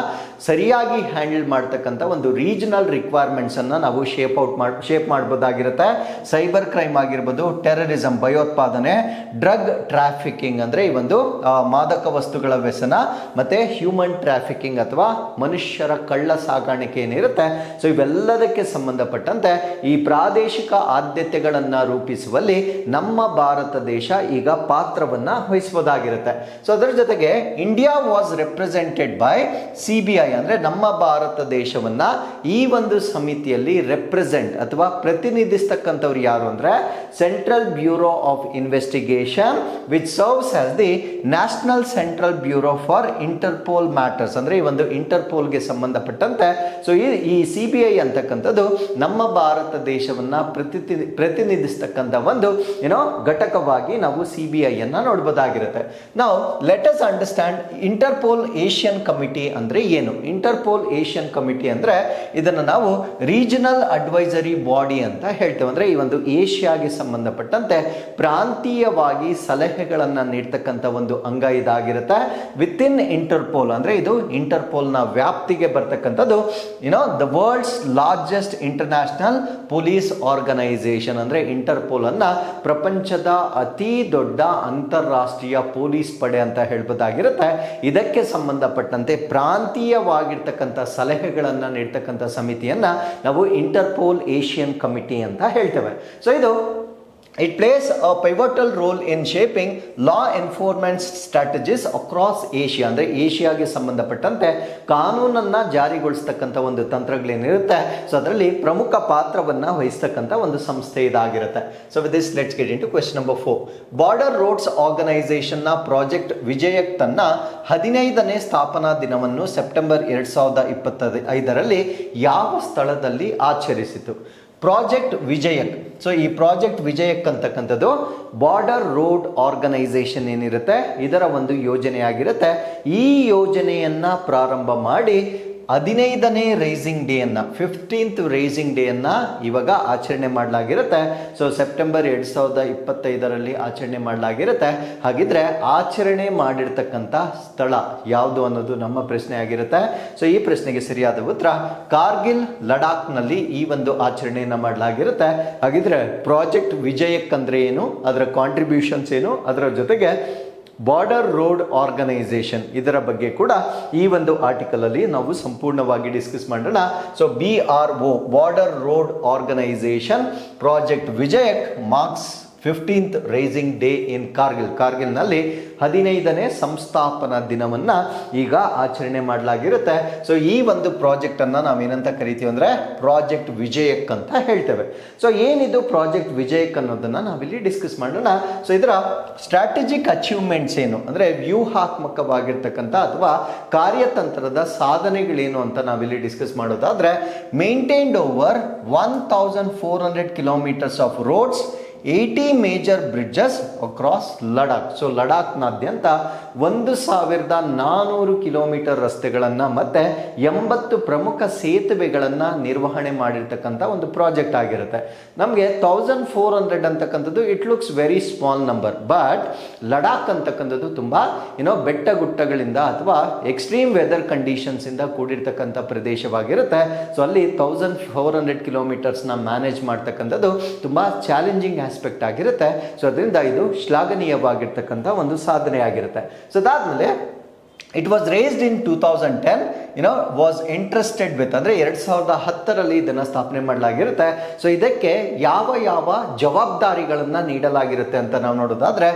ಸರಿಯಾಗಿ ಹ್ಯಾಂಡಲ್ ಮಾಡ್ತಕ್ಕಂಥ ಒಂದು ರೀಜನಲ್ ರಿಕ್ವೈರ್ಮೆಂಟ್ಸನ್ನು ನಾವು ಶೇಪ್ ಔಟ್ ಮಾಡಿ, ಶೇಪ್ ಮಾಡ್ಬೋದಾಗಿರುತ್ತೆ. ಸೈಬರ್ ಕ್ರೈಮ್ ಆಗಿರ್ಬೋದು, ಟೆರರಿಸಂ, ಭಯೋತ್ಪಾದನೆ, ಡ್ರಗ್ ಟ್ರಾಫಿಕಿಂಗ್ ಅಂದರೆ ಈ ಒಂದು ಮಾದಕ ವಸ್ತುಗಳ ವ್ಯಸನ ಮತ್ತು ಹ್ಯೂಮನ್ ಟ್ರಾಫಿಕಿಂಗ್ ಅಥವಾ ಮನುಷ್ಯರ ಕಳ್ಳ ಸಾಗಾಣಿಕೆ ಏನಿರುತ್ತೆ. ಸೊ, ಇವೆಲ್ಲದಕ್ಕೆ ಸಂಬಂಧಪಟ್ಟಂತೆ ಈ ಪ್ರಾದೇಶಿಕ ಆದ್ಯತೆಗಳನ್ನು ರೂಪಿಸುವಲ್ಲಿ ನಮ್ಮ ಭಾರತ ದೇಶ ಈಗ ಪಾತ್ರವನ್ನು ವಹಿಸಬಹುದಾಗಿರುತ್ತೆ ಸೊ, ಅದರ ಜೊತೆಗೆ India was represented by C B I ಅಂದ್ರೆ ನಮ್ಮ ಭಾರತ ದೇಶವನ್ನ ಈ ಒಂದು ಸಮಿತಿಯಲ್ಲಿ ರೆಪ್ರೆಸೆಂಟ್ ಅಥವಾ ಪ್ರತಿನಿಧಿಸ್ತಕ್ಕಂಥವ್ರು ಯಾರು ಅಂದ್ರೆ Central Bureau of Investigation which serves as the National Central Bureau for Interpol matters ಅಂದ್ರೆ ಈ ಒಂದು ಇಂಟರ್ಪೋಲ್ಗೆ ಸಂಬಂಧಪಟ್ಟಂತೆ. ಸೊ ಈ ಸಿ ಬಿ ಐ ಅಂತಕ್ಕಂಥದ್ದು ನಮ್ಮ ಭಾರತ ದೇಶವನ್ನ ಪ್ರತಿ ಪ್ರತಿನಿಧಿಸ್ತಕ್ಕಂಥ ಒಂದು ಏನೋ ಘಟಕವಾಗಿ ನಾವು ಸಿ ಬಿ ಐ ಅನ್ನ ನೋಡ್ಬೋದಾಗಿರುತ್ತೆ. ನಾವು let us understand Interpol Asian committee ಅಂದ್ರೆ ಏನು? ಇಂಟರ್ಪೋಲ್ ಏಷ್ಯನ್ ಕಮಿಟಿ ಅಂದ್ರೆ ಇದನ್ನು ನಾವು ರೀಜನಲ್ ಅಡ್ವೈಸರಿ ಬಾಡಿ ಅಂತ ಹೇಳ್ತೇವೆ. ಅಂದರೆ ಈ ಒಂದು ಏಷ್ಯಾಗೆ ಸಂಬಂಧಪಟ್ಟಂತೆ ಪ್ರಾಂತೀಯವಾಗಿ ಸಲಹೆಗಳನ್ನು ನೀಡ್ತಕ್ಕಂಥ ಒಂದು ಅಂಗ ಇದಾಗಿರುತ್ತೆ. ವಿತ್ ಇನ್ ಇಂಟರ್ಪೋಲ್ ಅಂದ್ರೆ ಇದು ಇಂಟರ್ಪೋಲ್ನ ವ್ಯಾಪ್ತಿಗೆ ಬರ್ತಕ್ಕಂಥದ್ದು. You know the world's largest international police organisation ಅಂದ್ರೆ ಇಂಟರ್ಪೋಲ್ ಅನ್ನ ಪ್ರಪಂಚದ ಅತಿ ದೊಡ್ಡ ಅಂತಾರಾಷ್ಟ್ರೀಯ ಪೊಲೀಸ್ ಪಡೆ ಅಂತ ಹೇಳ್ಬೋದಾಗಿರುತ್ತೆ. ಇದಕ್ಕೆ ಸಂಬಂಧಪಟ್ಟಂತೆ ಪ್ರಾಂತೀಯವಾಗಿರ್ತಕ್ಕಂಥ ಸಲಹೆಗಳನ್ನು ನೀಡ್ತಕ್ಕಂಥ ಸಮಿತಿಯನ್ನ ನಾವು ಇಂಟರ್ಪೋಲ್ ಏಷ್ಯನ್ ಕಮಿಟಿ ಅಂತ ಹೇಳ್ತೇವೆ. ಸೊ ಇದು it plays a pivotal role in shaping law enforcement strategies across Asia ಅಂದರೆ ಏಷ್ಯಾಗೆ ಸಂಬಂಧಪಟ್ಟಂತೆ ಕಾನೂನನ್ನು ಜಾರಿಗೊಳಿಸ್ತಕ್ಕಂಥ ಒಂದು ತಂತ್ರಗಳೇನಿರುತ್ತೆ. ಸೊ ಅದರಲ್ಲಿ ಪ್ರಮುಖ ಪಾತ್ರವನ್ನು ವಹಿಸ್ತಕ್ಕಂಥ ಒಂದು ಸಂಸ್ಥೆ ಇದಾಗಿರುತ್ತೆ. So with this let's get into question number four border roads ಆರ್ಗನೈಸೇಷನ್ನ project Vijayak ತನ್ನ ಹದಿನೈದನೇ ಸ್ಥಾಪನಾ ದಿನವನ್ನು ಸೆಪ್ಟೆಂಬರ್ ಎರಡು ಸಾವಿರದ ಇಪ್ಪತ್ತ ಐದರಲ್ಲಿ ಯಾವ ಸ್ಥಳದಲ್ಲಿ ಆಚರಿಸಿತು? ಪ್ರಾಜೆಕ್ಟ್ ವಿಜಯಕ್ ಸೊ ಈ ಪ್ರಾಜೆಕ್ಟ್ ವಿಜಯಕ್ ಅಂತಕ್ಕಂಥದ್ದು ಬಾರ್ಡರ್ ರೋಡ್ ಆರ್ಗನೈಸೇಷನ್ ಏನಿರುತ್ತೆ? ಇದರ ಒಂದು ಯೋಜನೆಯಾಗಿರುತ್ತೆ. ಈ ಯೋಜನೆಯನ್ನ ಪ್ರಾರಂಭ ಮಾಡಿ ಹದಿನೈದನೇ ರೈಸಿಂಗ್ ಡೇಯನ್ನು ಫಿಫ್ಟೀನ್ತ್ ರೈಸಿಂಗ್ ಡೇಯನ್ನು ಇವಾಗ ಆಚರಣೆ ಮಾಡಲಾಗಿರುತ್ತೆ. ಸೊ ಸೆಪ್ಟೆಂಬರ್ ಎರಡು ಸಾವಿರದ ಇಪ್ಪತ್ತೈದರಲ್ಲಿ ಆಚರಣೆ ಮಾಡಲಾಗಿರುತ್ತೆ. ಹಾಗಿದ್ರೆ ಆಚರಣೆ ಮಾಡಿರ್ತಕ್ಕಂಥ ಸ್ಥಳ ಯಾವುದು ಅನ್ನೋದು ನಮ್ಮ ಪ್ರಶ್ನೆ ಆಗಿರುತ್ತೆ. ಸೊ ಈ ಪ್ರಶ್ನೆಗೆ ಸರಿಯಾದ ಉತ್ತರ, ಕಾರ್ಗಿಲ್ ಲಡಾಖ್ನಲ್ಲಿ ಈ ಒಂದು ಆಚರಣೆಯನ್ನು ಮಾಡಲಾಗಿರುತ್ತೆ. ಹಾಗಿದ್ರೆ, ಪ್ರಾಜೆಕ್ಟ್ ವಿಜಯಕ್ ಅಂದ್ರೆ ಏನು, ಅದರ ಕಾಂಟ್ರಿಬ್ಯೂಷನ್ಸ್ ಏನು, ಅದರ ಜೊತೆಗೆ ಬಾರ್ಡರ್ ರೋಡ್ ಆರ್ಗನೈಸೇಷನ್ ಇದರ ಬಗ್ಗೆ ಕೂಡ ಈ ಒಂದು ಆರ್ಟಿಕಲ್ ಅಲ್ಲಿ ನಾವು ಸಂಪೂರ್ಣವಾಗಿ ಡಿಸ್ಕಸ್ ಮಾಡೋಣ. So B R O border road organisation project Vijayak marks fifteenth rising day in Kargil ಕಾರ್ಗಿಲ್ನಲ್ಲಿ ಹದಿನೈದನೇ ಸಂಸ್ಥಾಪನಾ ದಿನವನ್ನು ಈಗ ಆಚರಣೆ ಮಾಡಲಾಗಿರುತ್ತೆ. ಸೊ ಈ ಒಂದು ಪ್ರಾಜೆಕ್ಟನ್ನು ನಾವೇನಂತ ಕರಿತೀವಿ ಅಂದರೆ ಪ್ರಾಜೆಕ್ಟ್ ವಿಜಯಕ್ ಅಂತ ಹೇಳ್ತೇವೆ. ಸೊ ಏನಿದು ಪ್ರಾಜೆಕ್ಟ್ ವಿಜಯಕ್ ಅನ್ನೋದನ್ನು ನಾವಿಲ್ಲಿ ಡಿಸ್ಕಸ್ ಮಾಡೋಣ. ಸೊ ಇದರ ಸ್ಟ್ರಾಟಜಿಕ್ ಅಚೀವ್ಮೆಂಟ್ಸ್ ಏನು? ಅಂದರೆ ವ್ಯೂಹಾತ್ಮಕವಾಗಿರ್ತಕ್ಕಂಥ ಅಥವಾ ಕಾರ್ಯತಂತ್ರದ ಸಾಧನೆಗಳೇನು ಅಂತ ನಾವಿಲ್ಲಿ ಡಿಸ್ಕಸ್ ಮಾಡೋದಾದರೆ maintained over one thousand four hundred kilometres of roads eighty major bridges across Ladakh so ಲಡಾಖ್ನಾದ್ಯಂತ ಒಂದು ಸಾವಿರದ ನಾನೂರು ಕಿಲೋಮೀಟರ್ ರಸ್ತೆಗಳನ್ನು ಮತ್ತು ಎಂಬತ್ತು ಪ್ರಮುಖ ಸೇತುವೆಗಳನ್ನು ನಿರ್ವಹಣೆ ಮಾಡಿರ್ತಕ್ಕಂಥ ಒಂದು ಪ್ರಾಜೆಕ್ಟ್ ಆಗಿರುತ್ತೆ. ನಮಗೆ ತೌಸಂಡ್ ಫೋರ್ ಹಂಡ್ರೆಡ್ ಅಂತಕ್ಕಂಥದ್ದು it looks very small number but Ladakh ಅಂತಕ್ಕಂಥದ್ದು ತುಂಬ ಏನೋ ಬೆಟ್ಟ ಗುಟ್ಟಗಳಿಂದ ಅಥವಾ ಎಕ್ಸ್ಟ್ರೀಮ್ ವೆದರ್ ಕಂಡೀಷನ್ಸಿಂದ ಕೂಡಿರ್ತಕ್ಕಂಥ ಪ್ರದೇಶವಾಗಿರುತ್ತೆ. ಸೊ ಅಲ್ಲಿ ತೌಸಂಡ್ ಫೋರ್ ಹಂಡ್ರೆಡ್ ಕಿಲೋಮೀಟರ್ಸ್ನ ಮ್ಯಾನೇಜ್ ಮಾಡ್ತಕ್ಕಂಥದ್ದು ತುಂಬ ಚಾಲೆಂಜಿಂಗ್ ಆಸ್ಪೆಕ್ಟ್ ಆಗಿರುತ್ತೆ. ಸೊ ಅದರಿಂದ ಇದು ಶ್ಲಾಘನೀಯವಾಗಿರ್ತಕ್ಕಂಥ ಒಂದು ಸಾಧನೆ ಆಗಿರುತ್ತೆ. ಸೊ ಅದಾದಮೇಲೆ it was raised in two thousand ten you know was interested with ಅಂದರೆ ಎರಡು ಸಾವಿರದ ಹತ್ತರಲ್ಲಿ ಇದನ್ನು ಸ್ಥಾಪನೆ ಮಾಡಲಾಗಿರುತ್ತೆ. ಸೊ ಇದಕ್ಕೆ ಯಾವ ಯಾವ ಜವಾಬ್ದಾರಿಗಳನ್ನು ನೀಡಲಾಗಿರುತ್ತೆ ಅಂತ ನಾವು ನೋಡೋದಾದ್ರೆ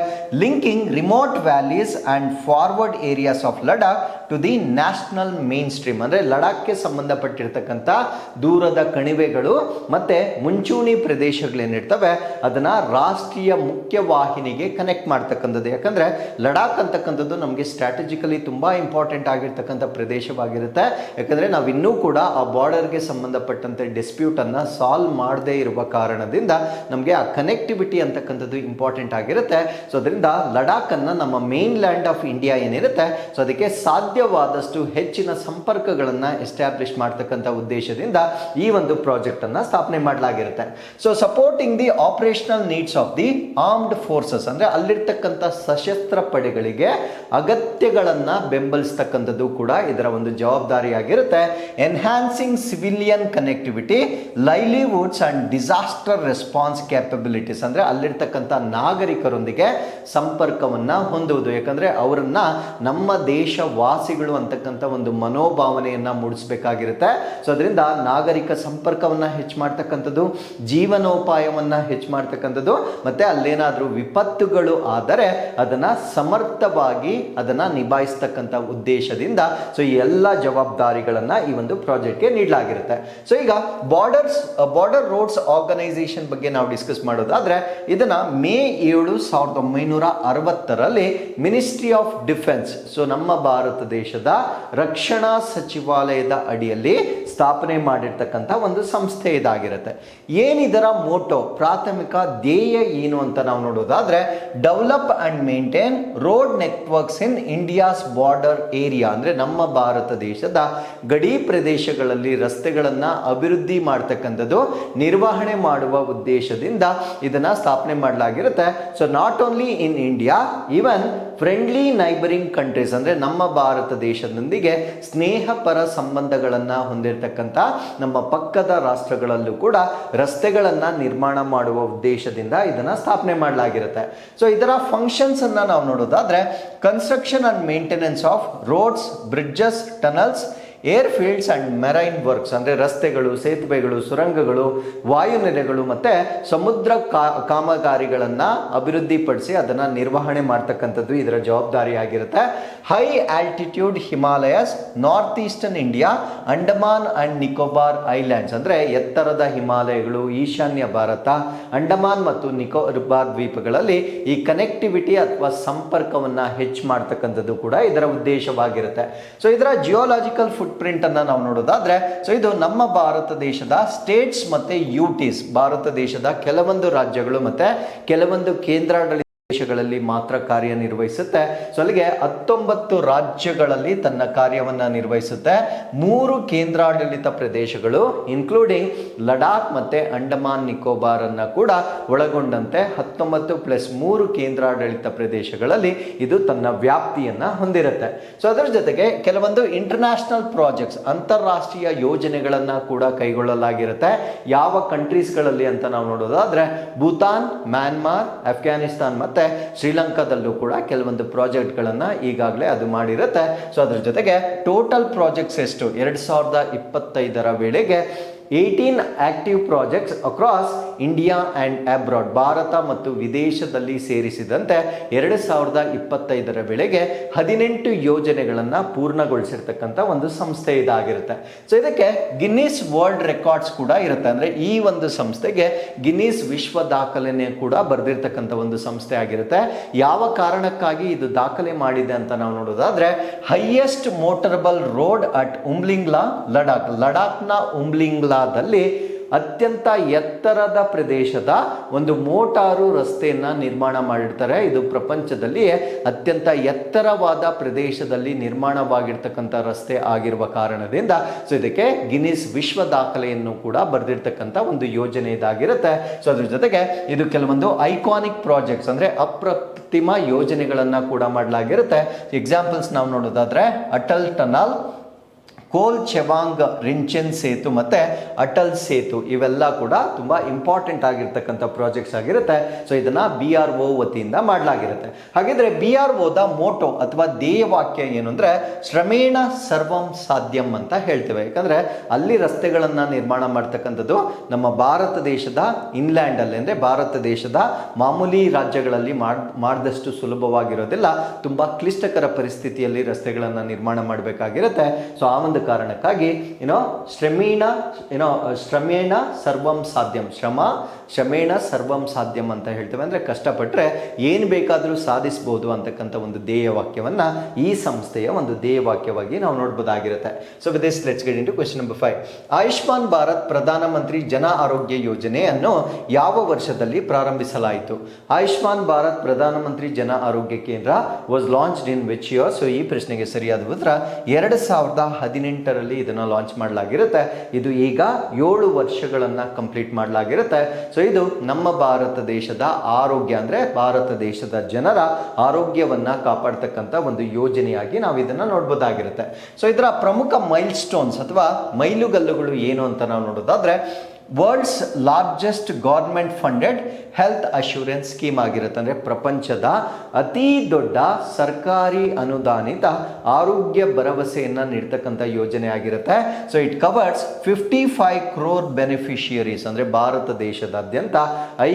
linking remote valleys and forward areas of Ladakh to the national mainstream ಅಂದರೆ ಲಡಾಖ್ಗೆ ಸಂಬಂಧಪಟ್ಟಿರ್ತಕ್ಕಂಥ ದೂರದ ಕಣಿವೆಗಳು ಮತ್ತು ಮುಂಚೂಣಿ ಪ್ರದೇಶಗಳೇನಿರ್ತವೆ, ಅದನ್ನು ರಾಷ್ಟ್ರೀಯ ಮುಖ್ಯವಾಹಿನಿಗೆ ಕನೆಕ್ಟ್ ಮಾಡ್ತಕ್ಕಂಥದ್ದು. ಯಾಕಂದರೆ ಲಡಾಖ್ ಅಂತಕ್ಕಂಥದ್ದು ನಮಗೆ ಸ್ಟ್ರಾಟಜಿಕಲಿ ತುಂಬ ಇಂಪಾರ್ಟೆಂಟ್ ಆಗಿರ್ತಕ್ಕಂಥ ಪ್ರದೇಶವಾಗಿರುತ್ತೆ. ಯಾಕಂದರೆ ನಾವು ಇನ್ನೂ ಕೂಡ ಆ ಬಾರ್ಡರ್ಗೆ ಸಂಬಂಧಪಟ್ಟಂತೆ ಡಿಸ್ಪ್ಯೂಟನ್ನು ಸಾಲ್ವ್ ಮಾಡದೇ ಇರುವ ಕಾರಣದಿಂದ ನಮಗೆ ಆ ಕನೆಕ್ಟಿವಿಟಿ ಅಂತಕ್ಕಂಥದ್ದು ಇಂಪಾರ್ಟೆಂಟ್ ಆಗಿರುತ್ತೆ. ಸೊ ಅದರಿಂದ ಲಡಾಖನ್ನು ನಮ್ಮ ಮೇನ್ ಲ್ಯಾಂಡ್ ಆಫ್ ಇಂಡಿಯಾ ಏನಿರುತ್ತೆ ಸೊ ಅದಕ್ಕೆ ಸಾಧ್ಯವಾದಷ್ಟು ಹೆಚ್ಚಿನ ಸಂಪರ್ಕಗಳನ್ನು ಎಸ್ಟಾಬ್ಲಿಷ್ ಮಾಡ್ತಕ್ಕಂಥ ಉದ್ದೇಶದಿಂದ ಈ ಒಂದು ಪ್ರಾಜೆಕ್ಟನ್ನು ಸ್ಥಾಪನೆ ಮಾಡಲಾಗಿರುತ್ತೆ. So supporting the operational needs of the armed forces ಅಂದರೆ ಅಲ್ಲಿರ್ತಕ್ಕಂಥ ಸಶಸ್ತ್ರ ಪಡೆಗಳಿಗೆ ಅಗತ್ಯಗಳನ್ನು ಬೆಂಬಲಿಸ್ತಕ್ಕಂಥದ್ದು ಕೂಡ ಇದರ ಒಂದು ಜವಾಬ್ದಾರಿಯಾಗಿರುತ್ತೆ. Enhancing civilian connectivity livelihoods and disaster response capabilities ಅಂದರೆ ಅಲ್ಲಿರ್ತಕ್ಕಂಥ ನಾಗರಿಕರೊಂದಿಗೆ ಸಂಪರ್ಕವನ್ನು ಹೊಂದುವುದು. ಯಾಕಂದರೆ ಅವರನ್ನು ನಮ್ಮ ದೇಶ ವಾಸಿಗಳು ಅಂತಕ್ಕಂಥ ಒಂದು ಮನೋಭಾವನೆಯನ್ನು ಮೂಡಿಸ್ಬೇಕಾಗಿರುತ್ತೆ. ಸೊ ಅದರಿಂದ ನಾಗರಿಕ ಸಂಪರ್ಕವನ್ನು ಹೆಚ್ಚು ಮಾಡ್ತಕ್ಕಂಥದ್ದು, ಜೀವನೋಪಾಯವನ್ನು ಹೆಚ್ಚು ಮಾಡ್ತಕ್ಕಂಥದ್ದು, ಮತ್ತು ಅಲ್ಲೇನಾದರೂ ವಿಪತ್ತುಗಳು ಆದರೆ ಅದನ್ನು ಸಮರ್ಥವಾಗಿ ಅದನ್ನು ನಿಭಾಯಿಸ್ತಕ್ಕಂಥ ಉದ್ದೇಶದಿಂದ ಸೊ, ಈ ಎಲ್ಲ ಜವಾಬ್ದಾರಿಗಳನ್ನ ಈ ಒಂದು ಪ್ರಾಜೆಕ್ಟ್ಗೆ ನೀಡಲಾಗಿರುತ್ತೆ. ಸೊ ಈಗ ಬಾರ್ಡರ್ಸ್ ಬಾರ್ಡರ್ ರೋಡ್ಸ್ ಆರ್ಗನೈಸೇಷನ್ ಬಗ್ಗೆ ನಾವು ಡಿಸ್ಕಸ್ ಮಾಡೋದಾದ್ರೆ, ಇದನ್ನ ಮೇ ಏಳು ಸಾವಿರದ ಒಂಬೈನೂರ ಅರವತ್ತರಲ್ಲಿ ಮಿನಿಸ್ಟ್ರಿ ಆಫ್ ಡಿಫೆನ್ಸ್ ಸೊ ನಮ್ಮ ಭಾರತ ದೇಶದ ರಕ್ಷಣಾ ಸಚಿವಾಲಯದ ಅಡಿಯಲ್ಲಿ ಸ್ಥಾಪನೆ ಮಾಡಿರ್ತಕ್ಕಂಥ ಒಂದು ಸಂಸ್ಥೆ ಇದಾಗಿರುತ್ತೆ. ಏನಿದರ ಮೋಟೋ, ಪ್ರಾಥಮಿಕ ಧ್ಯೇಯ ಏನು ಅಂತ ನಾವು ನೋಡೋದಾದ್ರೆ develop and maintain road networks in India's border area ಅಂದರೆ ನಮ್ಮ ಭಾರತ ದೇಶದ ಗಡಿ ಪ್ರದೇಶಗಳಲ್ಲಿ ರಸ್ತೆಗಳನ್ನು ಅಭಿವೃದ್ಧಿ ಮಾಡ್ತಕ್ಕಂಥದ್ದು ನಿರ್ವಹಣೆ ಮಾಡುವ ಉದ್ದೇಶದಿಂದ ಇದನ್ನು ಸ್ಥಾಪನೆ ಮಾಡಲಾಗಿರುತ್ತೆ. So not only in India even friendly neighbouring countries ಅಂದರೆ ನಮ್ಮ ಭಾರತ ದೇಶದೊಂದಿಗೆ ಸ್ನೇಹಪರ ಸಂಬಂಧಗಳನ್ನು ಹೊಂದಿರತಕ್ಕಂಥ ನಮ್ಮ ಪಕ್ಕದ ರಾಷ್ಟ್ರಗಳಲ್ಲೂ ಕೂಡ ರಸ್ತೆಗಳನ್ನು ನಿರ್ಮಾಣ ಮಾಡುವ ಉದ್ದೇಶದಿಂದ ಇದನ್ನು ಸ್ಥಾಪನೆ ಮಾಡಲಾಗಿರುತ್ತೆ. ಸೊ ಇದರ ಫಂಕ್ಷನ್ಸನ್ನು ನಾವು ನೋಡೋದಾದರೆ construction and maintenance of roads bridges tunnels airfields and marine works ಅಂದರೆ ರಸ್ತೆಗಳು, ಸೇತುವೆಗಳು, ಸುರಂಗಗಳು, ವಾಯುನೆಲೆಗಳು ಮತ್ತು ಸಮುದ್ರ ಕಾ, ಕಾಮಗಾರಿಗಳನ್ನು ಅಭಿವೃದ್ಧಿಪಡಿಸಿ ಅದನ್ನು ನಿರ್ವಹಣೆ ಮಾಡ್ತಕ್ಕಂಥದ್ದು ಇದರ ಜವಾಬ್ದಾರಿಯಾಗಿರುತ್ತೆ. High altitude Himalayas north eastern India Andaman and Nicobar islands ಅಂದರೆ ಎತ್ತರದ ಹಿಮಾಲಯಗಳು, ಈಶಾನ್ಯ ಭಾರತ ಅಂಡಮಾನ್ ಮತ್ತು ನಿಕೋಬಾರ್ ದ್ವೀಪಗಳಲ್ಲಿ ಈ ಕನೆಕ್ಟಿವಿಟಿ ಅಥವಾ ಸಂಪರ್ಕವನ್ನು ಹೆಚ್ಚು ಮಾಡ್ತಕ್ಕಂಥದ್ದು ಕೂಡ ಇದರ ಉದ್ದೇಶವಾಗಿರುತ್ತೆ. ಸೊ ಇದರ ಜಿಯೋಲಾಜಿಕಲ್ ಫುಟ್ ಪ್ರಿಂಟ್ ಅನ್ನ ನಾವು ನೋಡೋದಾದ್ರೆ ಸೊ ಇದು ನಮ್ಮ ಭಾರತ ದೇಶದ ಸ್ಟೇಟ್ಸ್ ಮತ್ತೆ ಯುಟೀಸ್ ಭಾರತ ದೇಶದ ಕೆಲವೊಂದು ರಾಜ್ಯಗಳು ಮತ್ತೆ ಕೆಲವೊಂದು ಕೇಂದ್ರಾಡಳಿತ ದೇಶಗಳಲ್ಲಿ ಮಾತ್ರ ಕಾರ್ಯನಿರ್ವಹಿಸುತ್ತೆ. ಸೊ ಅಲ್ಲಿಗೆ ಹತ್ತೊಂಬತ್ತು ರಾಜ್ಯಗಳಲ್ಲಿ ತನ್ನ ಕಾರ್ಯವನ್ನು ನಿರ್ವಹಿಸುತ್ತೆ. ಮೂರು ಕೇಂದ್ರಾಡಳಿತ ಪ್ರದೇಶಗಳು ಇನ್ಕ್ಲೂಡಿಂಗ್ ಲಡಾಖ್ ಮತ್ತೆ ಅಂಡಮಾನ್ ನಿಕೋಬಾರ್ ಅನ್ನ ಕೂಡ ಒಳಗೊಂಡಂತೆ ಹತ್ತೊಂಬತ್ತು ಪ್ಲಸ್ ಮೂರು ಕೇಂದ್ರಾಡಳಿತ ಪ್ರದೇಶಗಳಲ್ಲಿ ಇದು ತನ್ನ ವ್ಯಾಪ್ತಿಯನ್ನ ಹೊಂದಿರುತ್ತೆ. ಸೊ ಅದರ ಜೊತೆಗೆ ಕೆಲವೊಂದು ಇಂಟರ್ನ್ಯಾಷನಲ್ ಪ್ರಾಜೆಕ್ಟ್ಸ್ ಅಂತಾರಾಷ್ಟ್ರೀಯ ಯೋಜನೆಗಳನ್ನ ಕೂಡ ಕೈಗೊಳ್ಳಲಾಗಿರುತ್ತೆ. ಯಾವ ಕಂಟ್ರೀಸ್ಗಳಲ್ಲಿ ಅಂತ ನಾವು ನೋಡೋದಾದ್ರೆ, ಭೂತಾನ್, ಮ್ಯಾನ್ಮಾರ್ ಅಫ್ಘಾನಿಸ್ತಾನ್ ಮತ್ತೆ ಶ್ರೀಲಂಕಾದಲ್ಲೂ ಕೂಡ ಕೆಲವೊಂದು ಪ್ರಾಜೆಕ್ಟ್ಗಳನ್ನು ಈಗಾಗಲೇ ಅದು ಮಾಡಿರುತ್ತೆ. ಸೊ ಅದ್ರ ಜೊತೆಗೆ ಟೋಟಲ್ ಪ್ರಾಜೆಕ್ಟ್ಸ್ ಎಷ್ಟು? ಎರಡು ಸಾವಿರದ ಇಪ್ಪತ್ತೈದರ ವೇಳೆಗೆ eighteen active projects across India and abroad, Bharat ಮತ್ತು ವಿದೇಶದಲ್ಲಿ ಸೇರಿಸಿದಂತೆ ಎರಡು ಸಾವಿರದ ಇಪ್ಪತ್ತೈದರ ವೇಳೆಗೆ ಹದಿನೆಂಟು ಯೋಜನೆಗಳನ್ನು ಪೂರ್ಣಗೊಳಿಸಿರ್ತಕ್ಕಂಥ ಒಂದು ಸಂಸ್ಥೆ ಇದಾಗಿರುತ್ತೆ. ಸೊ ಇದಕ್ಕೆ ಗಿನ್ನಿಸ್ ವರ್ಲ್ಡ್ ರೆಕಾರ್ಡ್ಸ್ ಕೂಡ ಇರುತ್ತೆ. ಅಂದರೆ ಈ ಒಂದು ಸಂಸ್ಥೆಗೆ ಗಿನ್ನಿಸ್ ವಿಶ್ವ ದಾಖಲೆನೇ ಕೂಡ ಬರೆದಿರ್ತಕ್ಕಂಥ ಒಂದು ಸಂಸ್ಥೆ ಆಗಿರುತ್ತೆ. ಯಾವ ಕಾರಣಕ್ಕಾಗಿ ಇದು ದಾಖಲೆ ಮಾಡಿದೆ ಅಂತ ನಾವು ನೋಡೋದಾದ್ರೆ highest motorable road at Umlingla Ladakh ಲಡಾಖ್ನ ಉಮ್ಲಿಂಗ್ಲಾದಲ್ಲಿ ಅತ್ಯಂತ ಎತ್ತರದ ಪ್ರದೇಶದ ಒಂದು ಮೋಟಾರು ರಸ್ತೆಯನ್ನು ನಿರ್ಮಾಣ ಮಾಡಿರ್ತಾರೆ. ಇದು ಪ್ರಪಂಚದಲ್ಲಿ ಅತ್ಯಂತ ಎತ್ತರವಾದ ಪ್ರದೇಶದಲ್ಲಿ ನಿರ್ಮಾಣವಾಗಿರ್ತಕ್ಕಂಥ ರಸ್ತೆ ಆಗಿರುವ ಕಾರಣದಿಂದ ಸೊ ಇದಕ್ಕೆ ಗಿನಿಸ್ ವಿಶ್ವ ದಾಖಲೆಯನ್ನು ಕೂಡ ಬರೆದಿರ್ತಕ್ಕಂಥ ಒಂದು ಯೋಜನೆ ಇದಾಗಿರುತ್ತೆ. ಸೊ ಅದ್ರ ಜೊತೆಗೆ ಇದು ಕೆಲವೊಂದು ಐಕಾನಿಕ್ ಪ್ರಾಜೆಕ್ಟ್ಸ್ ಅಂದರೆ ಅಪ್ರತಿಮ ಯೋಜನೆಗಳನ್ನು ಕೂಡ ಮಾಡಲಾಗಿರುತ್ತೆ. ಎಕ್ಸಾಂಪಲ್ಸ್ ನಾವು ನೋಡೋದಾದರೆ ಅಟಲ್ ಟನಲ್ ಕೋಲ್ ಚೆವಾಂಗ್ ರಿಂಚೆನ್ ಸೇತು ಮತ್ತೆ ಅಟಲ್ ಸೇತು ಇವೆಲ್ಲ ಕೂಡ ತುಂಬಾ ಇಂಪಾರ್ಟೆಂಟ್ ಆಗಿರ್ತಕ್ಕಂಥ ಪ್ರಾಜೆಕ್ಟ್ಸ್ ಆಗಿರುತ್ತೆ. ಸೊ ಇದನ್ನ ಬಿ ಆರ್ ಒ ವತಿಯಿಂದ ಮಾಡಲಾಗಿರುತ್ತೆ. ಹಾಗಿದ್ರೆ ಬಿ ಆರ್ ಒದ ಮೋಟೋ ಅಥವಾ ಧ್ಯೇಯವಾಕ್ಯ ಏನು ಅಂದರೆ ಶ್ರಮೇಣ ಸರ್ವಂ ಸಾಧ್ಯಂ ಅಂತ ಹೇಳ್ತೇವೆ. ಯಾಕಂದ್ರೆ ಅಲ್ಲಿ ರಸ್ತೆಗಳನ್ನು ನಿರ್ಮಾಣ ಮಾಡ್ತಕ್ಕಂಥದ್ದು ನಮ್ಮ ಭಾರತ ದೇಶದ ಇನ್ಲ್ಯಾಂಡ್ ಅಲ್ಲಿ ಅಂದ್ರೆ ಭಾರತ ದೇಶದ ಮಾಮೂಲಿ ರಾಜ್ಯಗಳಲ್ಲಿ ಮಾಡ್, ಮಾಡಿದಷ್ಟು ಸುಲಭವಾಗಿರೋದಿಲ್ಲ. ತುಂಬಾ ಕ್ಲಿಷ್ಟಕರ ಪರಿಸ್ಥಿತಿಯಲ್ಲಿ ರಸ್ತೆಗಳನ್ನು ನಿರ್ಮಾಣ ಮಾಡಬೇಕಾಗಿರುತ್ತೆ. ಸೊ ಆ ಒಂದು ಕಾರಣಕ್ಕಾಗಿ ಏನೋ ಶ್ರಮೇಣ ಏನೋ ಶ್ರಮೇಣ ಸರ್ವಂ ಸಾಧ್ಯಂ. ಶ್ರಮ, ಶ್ರಮೇಣ ಸರ್ವಂ ಸಾಧ್ಯಂ ಅಂತ ಹೇಳ್ತೇವೆ. ಅಂದ್ರೆ ಕಷ್ಟಪಟ್ಟರೆ ಏನು ಬೇಕಾದರೂ ಸಾಧಿಸ್ಬೋದು ಅಂತಕ್ಕಂಥ ಒಂದು ಧ್ಯೇಯವಾಕ್ಯವನ್ನು ಈ ಸಂಸ್ಥೆಯ ಒಂದು ಧ್ಯೇಯವಾಕ್ಯವಾಗಿ ನಾವು ನೋಡ್ಬೋದಾಗಿರುತ್ತೆ. So with this let's get into question number five Ayushman Bharat Pradhan Mantri Jan Arogya ಯೋಜನೆಯನ್ನು ಯಾವ ವರ್ಷದಲ್ಲಿ ಪ್ರಾರಂಭಿಸಲಾಯಿತು? Ayushman Bharat Pradhan Mantri Jan Arogya Kendra was launched in which year so ಈ ಪ್ರಶ್ನೆಗೆ ಸರಿಯಾದ ಉತ್ತರ ಎರಡು ಸಾವಿರದ ಹದಿನೆಂಟರಲ್ಲಿ ಇದನ್ನು ಲಾಂಚ್ ಮಾಡಲಾಗಿರುತ್ತೆ. ಇದು ಈಗ ಏಳು ವರ್ಷಗಳನ್ನು ಕಂಪ್ಲೀಟ್ ಮಾಡಲಾಗಿರುತ್ತೆ. ಸೊ ಇದು ನಮ್ಮ ಭಾರತ ದೇಶದ ಆರೋಗ್ಯ ಅಂದರೆ ಭಾರತ ದೇಶದ ಜನರ ಆರೋಗ್ಯವನ್ನು ಕಾಪಾಡ್ತಕ್ಕಂಥ ಒಂದು ಯೋಜನೆಯಾಗಿ ನಾವು ಇದನ್ನು ನೋಡ್ಬೋದಾಗಿರುತ್ತೆ. ಸೊ ಇದರ ಪ್ರಮುಖ ಮೈಲ್ ಸ್ಟೋನ್ಸ್ ಅಥವಾ ಮೈಲುಗಲ್ಲುಗಳು ಏನು ಅಂತ ನಾವು ನೋಡೋದಾದ್ರೆ world's largest government funded health assurance scheme ಆಗಿರುತ್ತೆ. ಅಂದರೆ ಪ್ರಪಂಚದ ಅತಿ ದೊಡ್ಡ ಸರ್ಕಾರಿ ಅನುದಾನಿತ ಆರೋಗ್ಯ ಭರವಸೆಯನ್ನು ನೀಡ್ತಕ್ಕಂಥ ಯೋಜನೆ ಆಗಿರುತ್ತೆ. So it covers fifty five crore beneficiaries ಅಂದರೆ ಭಾರತ ದೇಶದಾದ್ಯಂತ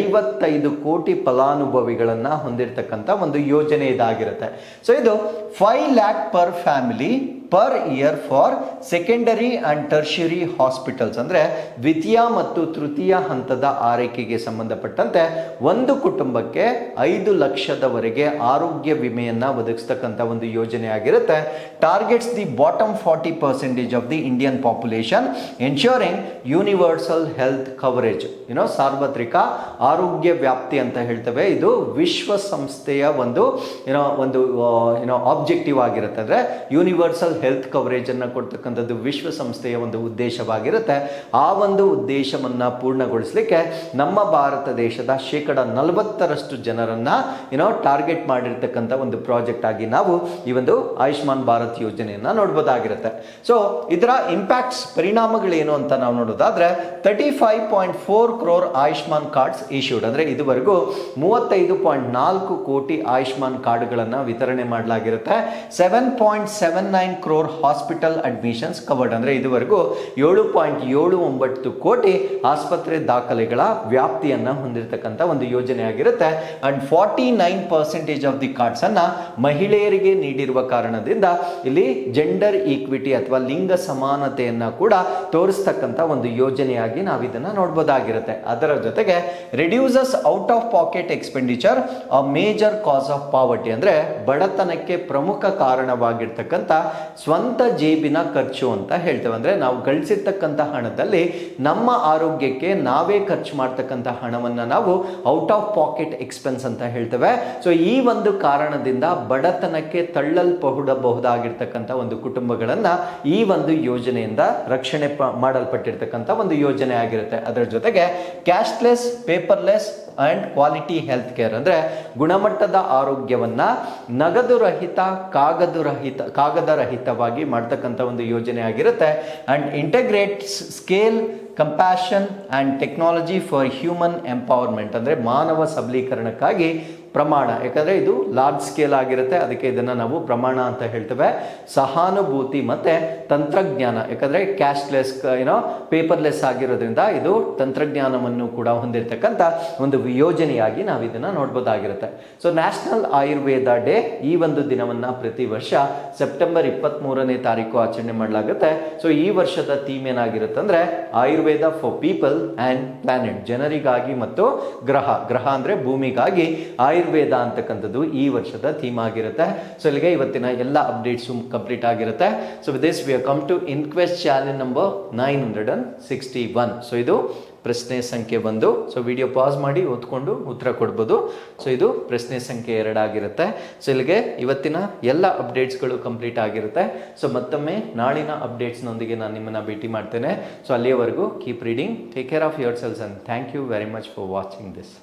ಐವತ್ತೈದು ಕೋಟಿ ಫಲಾನುಭವಿಗಳನ್ನು ಹೊಂದಿರತಕ್ಕಂಥ ಒಂದು ಯೋಜನೆ ಇದಾಗಿರುತ್ತೆ. ಸೊ ಇದು five lakh per family per year for secondary and tertiary hospitals. ಅಂದರೆ ದ್ವಿತೀಯ ಮತ್ತು ತೃತೀಯ ಹಂತದ ಆರೈಕೆಗೆ ಸಂಬಂಧಪಟ್ಟಂತೆ ಒಂದು ಕುಟುಂಬಕ್ಕೆ ಐದು ಲಕ್ಷದವರೆಗೆ ಆರೋಗ್ಯ ವಿಮೆಯನ್ನು ಒದಗಿಸ್ತಕ್ಕಂಥ ಒಂದು ಯೋಜನೆ ಆಗಿರುತ್ತೆ. Targets the bottom forty percentage of the Indian population ensuring universal health coverage ಏನೋ ಸಾರ್ವತ್ರಿಕ ಆರೋಗ್ಯ ವ್ಯಾಪ್ತಿ ಅಂತ ಹೇಳ್ತೇವೆ. ಇದು ವಿಶ್ವಸಂಸ್ಥೆಯ ಒಂದು ಏನೋ ಒಂದು ಏನೋ ಆಬ್ಜೆಕ್ಟಿವ್ ಆಗಿರುತ್ತೆ. ಅಂದರೆ ಯೂನಿವರ್ಸಲ್ ಹೆಲ್ತ್ ಕವರೇಜ್ ಅನ್ನು ಕೊಡ್ತಕ್ಕಂಥದ್ದು ವಿಶ್ವಸಂಸ್ಥೆಯ ಒಂದು ಉದ್ದೇಶವಾಗಿರುತ್ತೆ. ಆ ಒಂದು ಉದ್ದೇಶವನ್ನು ಪೂರ್ಣಗೊಳಿಸಲಿಕ್ಕೆ ನಮ್ಮ ಭಾರತ ದೇಶದ ಶೇಕಡ ನಲವತ್ತರಷ್ಟು ಜನರನ್ನು ಏನೋ ಟಾರ್ಗೆಟ್ ಮಾಡಿರ್ತಕ್ಕಂಥ ಒಂದು ಪ್ರಾಜೆಕ್ಟ್ ಆಗಿ ನಾವು ಈ ಒಂದು ಆಯುಷ್ಮಾನ್ ಭಾರತ್ ಯೋಜನೆಯನ್ನ ನೋಡ್ಬೋದಾಗಿರುತ್ತೆ. ಸೊ ಇದರ ಇಂಪ್ಯಾಕ್ಟ್ಸ್ ಪರಿಣಾಮಗಳೇನು ಅಂತ ನಾವು ನೋಡೋದಾದ್ರೆ thirty five point four crore Ayushman cards issued ಅಂದರೆ ಇದುವರೆಗೂ ಮೂವತ್ತೈದು ಪಾಯಿಂಟ್ ನಾಲ್ಕು ಕೋಟಿ ಆಯುಷ್ಮಾನ್ ಕಾರ್ಡ್ಗಳನ್ನು ವಿತರಣೆ ಮಾಡಲಾಗಿರುತ್ತೆ. Seven point seven nine crore hospital admissions covered ಅಂದರೆ ಇದುವರೆಗೂ ಏಳು ಪಾಯಿಂಟ್ ಏಳು ಒಂಬತ್ತು ಕೋಟಿ ಆಸ್ಪತ್ರೆ ದಾಖಲೆಗಳ ವ್ಯಾಪ್ತಿಯನ್ನು ಹೊಂದಿರತಕ್ಕಂಥ ಒಂದು ಯೋಜನೆ ಆಗಿರುತ್ತೆ. And forty nine percentage of the cards ಅನ್ನ ಮಹಿಳೆಯರಿಗೆ ನೀಡಿರುವ ಕಾರಣದಿಂದ ಇಲ್ಲಿ ಜೆಂಡರ್ ಈಕ್ವಿಟಿ ಅಥವಾ ಲಿಂಗ ಸಮಾನತೆಯನ್ನು ಕೂಡ ತೋರಿಸ್ತಕ್ಕಂಥ ಒಂದು ಯೋಜನೆಯಾಗಿ ನಾವು ಇದನ್ನು ನೋಡ್ಬೋದಾಗಿರುತ್ತೆ. ಅದರ ಜೊತೆಗೆ reduces out of pocket expenditure a major cause of poverty ಅಂದರೆ ಬಡತನಕ್ಕೆ ಪ್ರಮುಖ ಕಾರಣವಾಗಿರ್ತಕ್ಕಂಥ ಸ್ವಂತ ಜೇಬಿನ ಖರ್ಚು ಅಂತ ಹೇಳ್ತೇವೆ. ಅಂದರೆ ನಾವು ಗಳಿಸಿರ್ತಕ್ಕಂಥ ಹಣದಲ್ಲಿ ನಮ್ಮ ಆರೋಗ್ಯಕ್ಕೆ ನಾವೇ ಖರ್ಚು ಮಾಡ್ತಕ್ಕಂಥ ಹಣವನ್ನು ನಾವು ಔಟ್ ಆಫ್ ಪಾಕೆಟ್ ಎಕ್ಸ್ಪೆನ್ಸ್ ಅಂತ ಹೇಳ್ತೇವೆ. ಸೊ ಈ ಒಂದು ಕಾರಣದಿಂದ ಬಡತನಕ್ಕೆ ತಳ್ಳಲ್ಪಡಬಹುದಾಗಿರ್ತಕ್ಕಂಥ ಒಂದು ಕುಟುಂಬಗಳನ್ನು ಈ ಒಂದು ಯೋಜನೆಯಿಂದ ರಕ್ಷಣೆ ಮಾಡಲ್ಪಟ್ಟಿರ್ತಕ್ಕಂಥ ಒಂದು ಯೋಜನೆ ಆಗಿರುತ್ತೆ. ಅದರ ಜೊತೆಗೆ cashless paperless and quality health care ಅಂದರೆ ಗುಣಮಟ್ಟದ ಆರೋಗ್ಯವನ್ನು ನಗದು ರಹಿತ, ಕಾಗದು ರಹಿತ, ಕಾಗದ ರಹಿತವಾಗಿ ಮಾಡ್ತಕ್ಕಂಥ ಒಂದು ಯೋಜನೆ ಆಗಿರುತ್ತೆ. And integrates scale compassion and technology for human empowerment ಅಂದರೆ ಮಾನವ ಸಬಲೀಕರಣಕ್ಕಾಗಿ ಪ್ರಮಾಣ. ಯಾಕಂದರೆ ಇದು ಲಾರ್ಜ್ ಸ್ಕೇಲ್ ಆಗಿರುತ್ತೆ. ಅದಕ್ಕೆ ಇದನ್ನು ನಾವು ಪ್ರಮಾಣ ಅಂತ ಹೇಳ್ತೇವೆ. ಸಹಾನುಭೂತಿ ಮತ್ತು ತಂತ್ರಜ್ಞಾನ. ಯಾಕಂದರೆ ಕ್ಯಾಶ್ಲೆಸ್ ಏನೋ ಪೇಪರ್ಲೆಸ್ ಆಗಿರೋದ್ರಿಂದ ಇದು ತಂತ್ರಜ್ಞಾನವನ್ನು ಕೂಡ ಹೊಂದಿರತಕ್ಕಂಥ ಒಂದು ಯೋಜನೆಯಾಗಿ ನಾವು ಇದನ್ನು ನೋಡ್ಬೋದಾಗಿರುತ್ತೆ. ಸೊ ನ್ಯಾಷನಲ್ ಆಯುರ್ವೇದ ಡೇ ಈ ಒಂದು ದಿನವನ್ನು ಪ್ರತಿ ವರ್ಷ ಸೆಪ್ಟೆಂಬರ್ ಇಪ್ಪತ್ತ್ಮೂರನೇ ತಾರೀಕು ಆಚರಣೆ ಮಾಡಲಾಗುತ್ತೆ. ಸೊ ಈ ವರ್ಷದ ಥೀಮ್ ಏನಾಗಿರುತ್ತೆ ಅಂದರೆ Ayurveda for people and planet ಜನರಿಗಾಗಿ ಮತ್ತು ಗ್ರಹ. ಗ್ರಹ ಅಂದರೆ ಭೂಮಿಗಾಗಿ. ಆಯುರ್ವೇದ ಅಂತಕ್ಕಂಥದ್ದು ಈ ವರ್ಷದ ಥೀಮ್ ಆಗಿರುತ್ತೆ. ಸೊ ಇಲ್ಲಿಗೆ ಇವತ್ತಿನ ಎಲ್ಲ ಅಪ್ಡೇಟ್ಸು ಕಂಪ್ಲೀಟ್ ಆಗಿರುತ್ತೆ. So with this we come to inquest challenge number nine hundred and sixty one so ಇದು ಪ್ರಶ್ನೆ ಸಂಖ್ಯೆ ಬಂದು ಸೊ ವಿಡಿಯೋ ಪಾಸ್ ಮಾಡಿ ಓದ್ಕೊಂಡು ಉತ್ತರ ಕೊಡ್ಬೋದು. ಸೊ ಇದು ಪ್ರಶ್ನೆ ಸಂಖ್ಯೆ ಎರಡಾಗಿರುತ್ತೆ ಸೊ ಇಲ್ಲಿಗೆ ಇವತ್ತಿನ ಎಲ್ಲ ಅಪ್ಡೇಟ್ಸ್ಗಳು ಕಂಪ್ಲೀಟ್ ಆಗಿರುತ್ತೆ. ಸೊ ಮತ್ತೊಮ್ಮೆ ನಾಳಿನ ಅಪ್ಡೇಟ್ಸ್ನೊಂದಿಗೆ ನಾನು ನಿಮ್ಮನ್ನು ಭೇಟಿ ಮಾಡ್ತೇನೆ. ಸೊ ಅಲ್ಲಿಯವರೆಗೂ keep reading take care of yourselves and thank you very much for watching this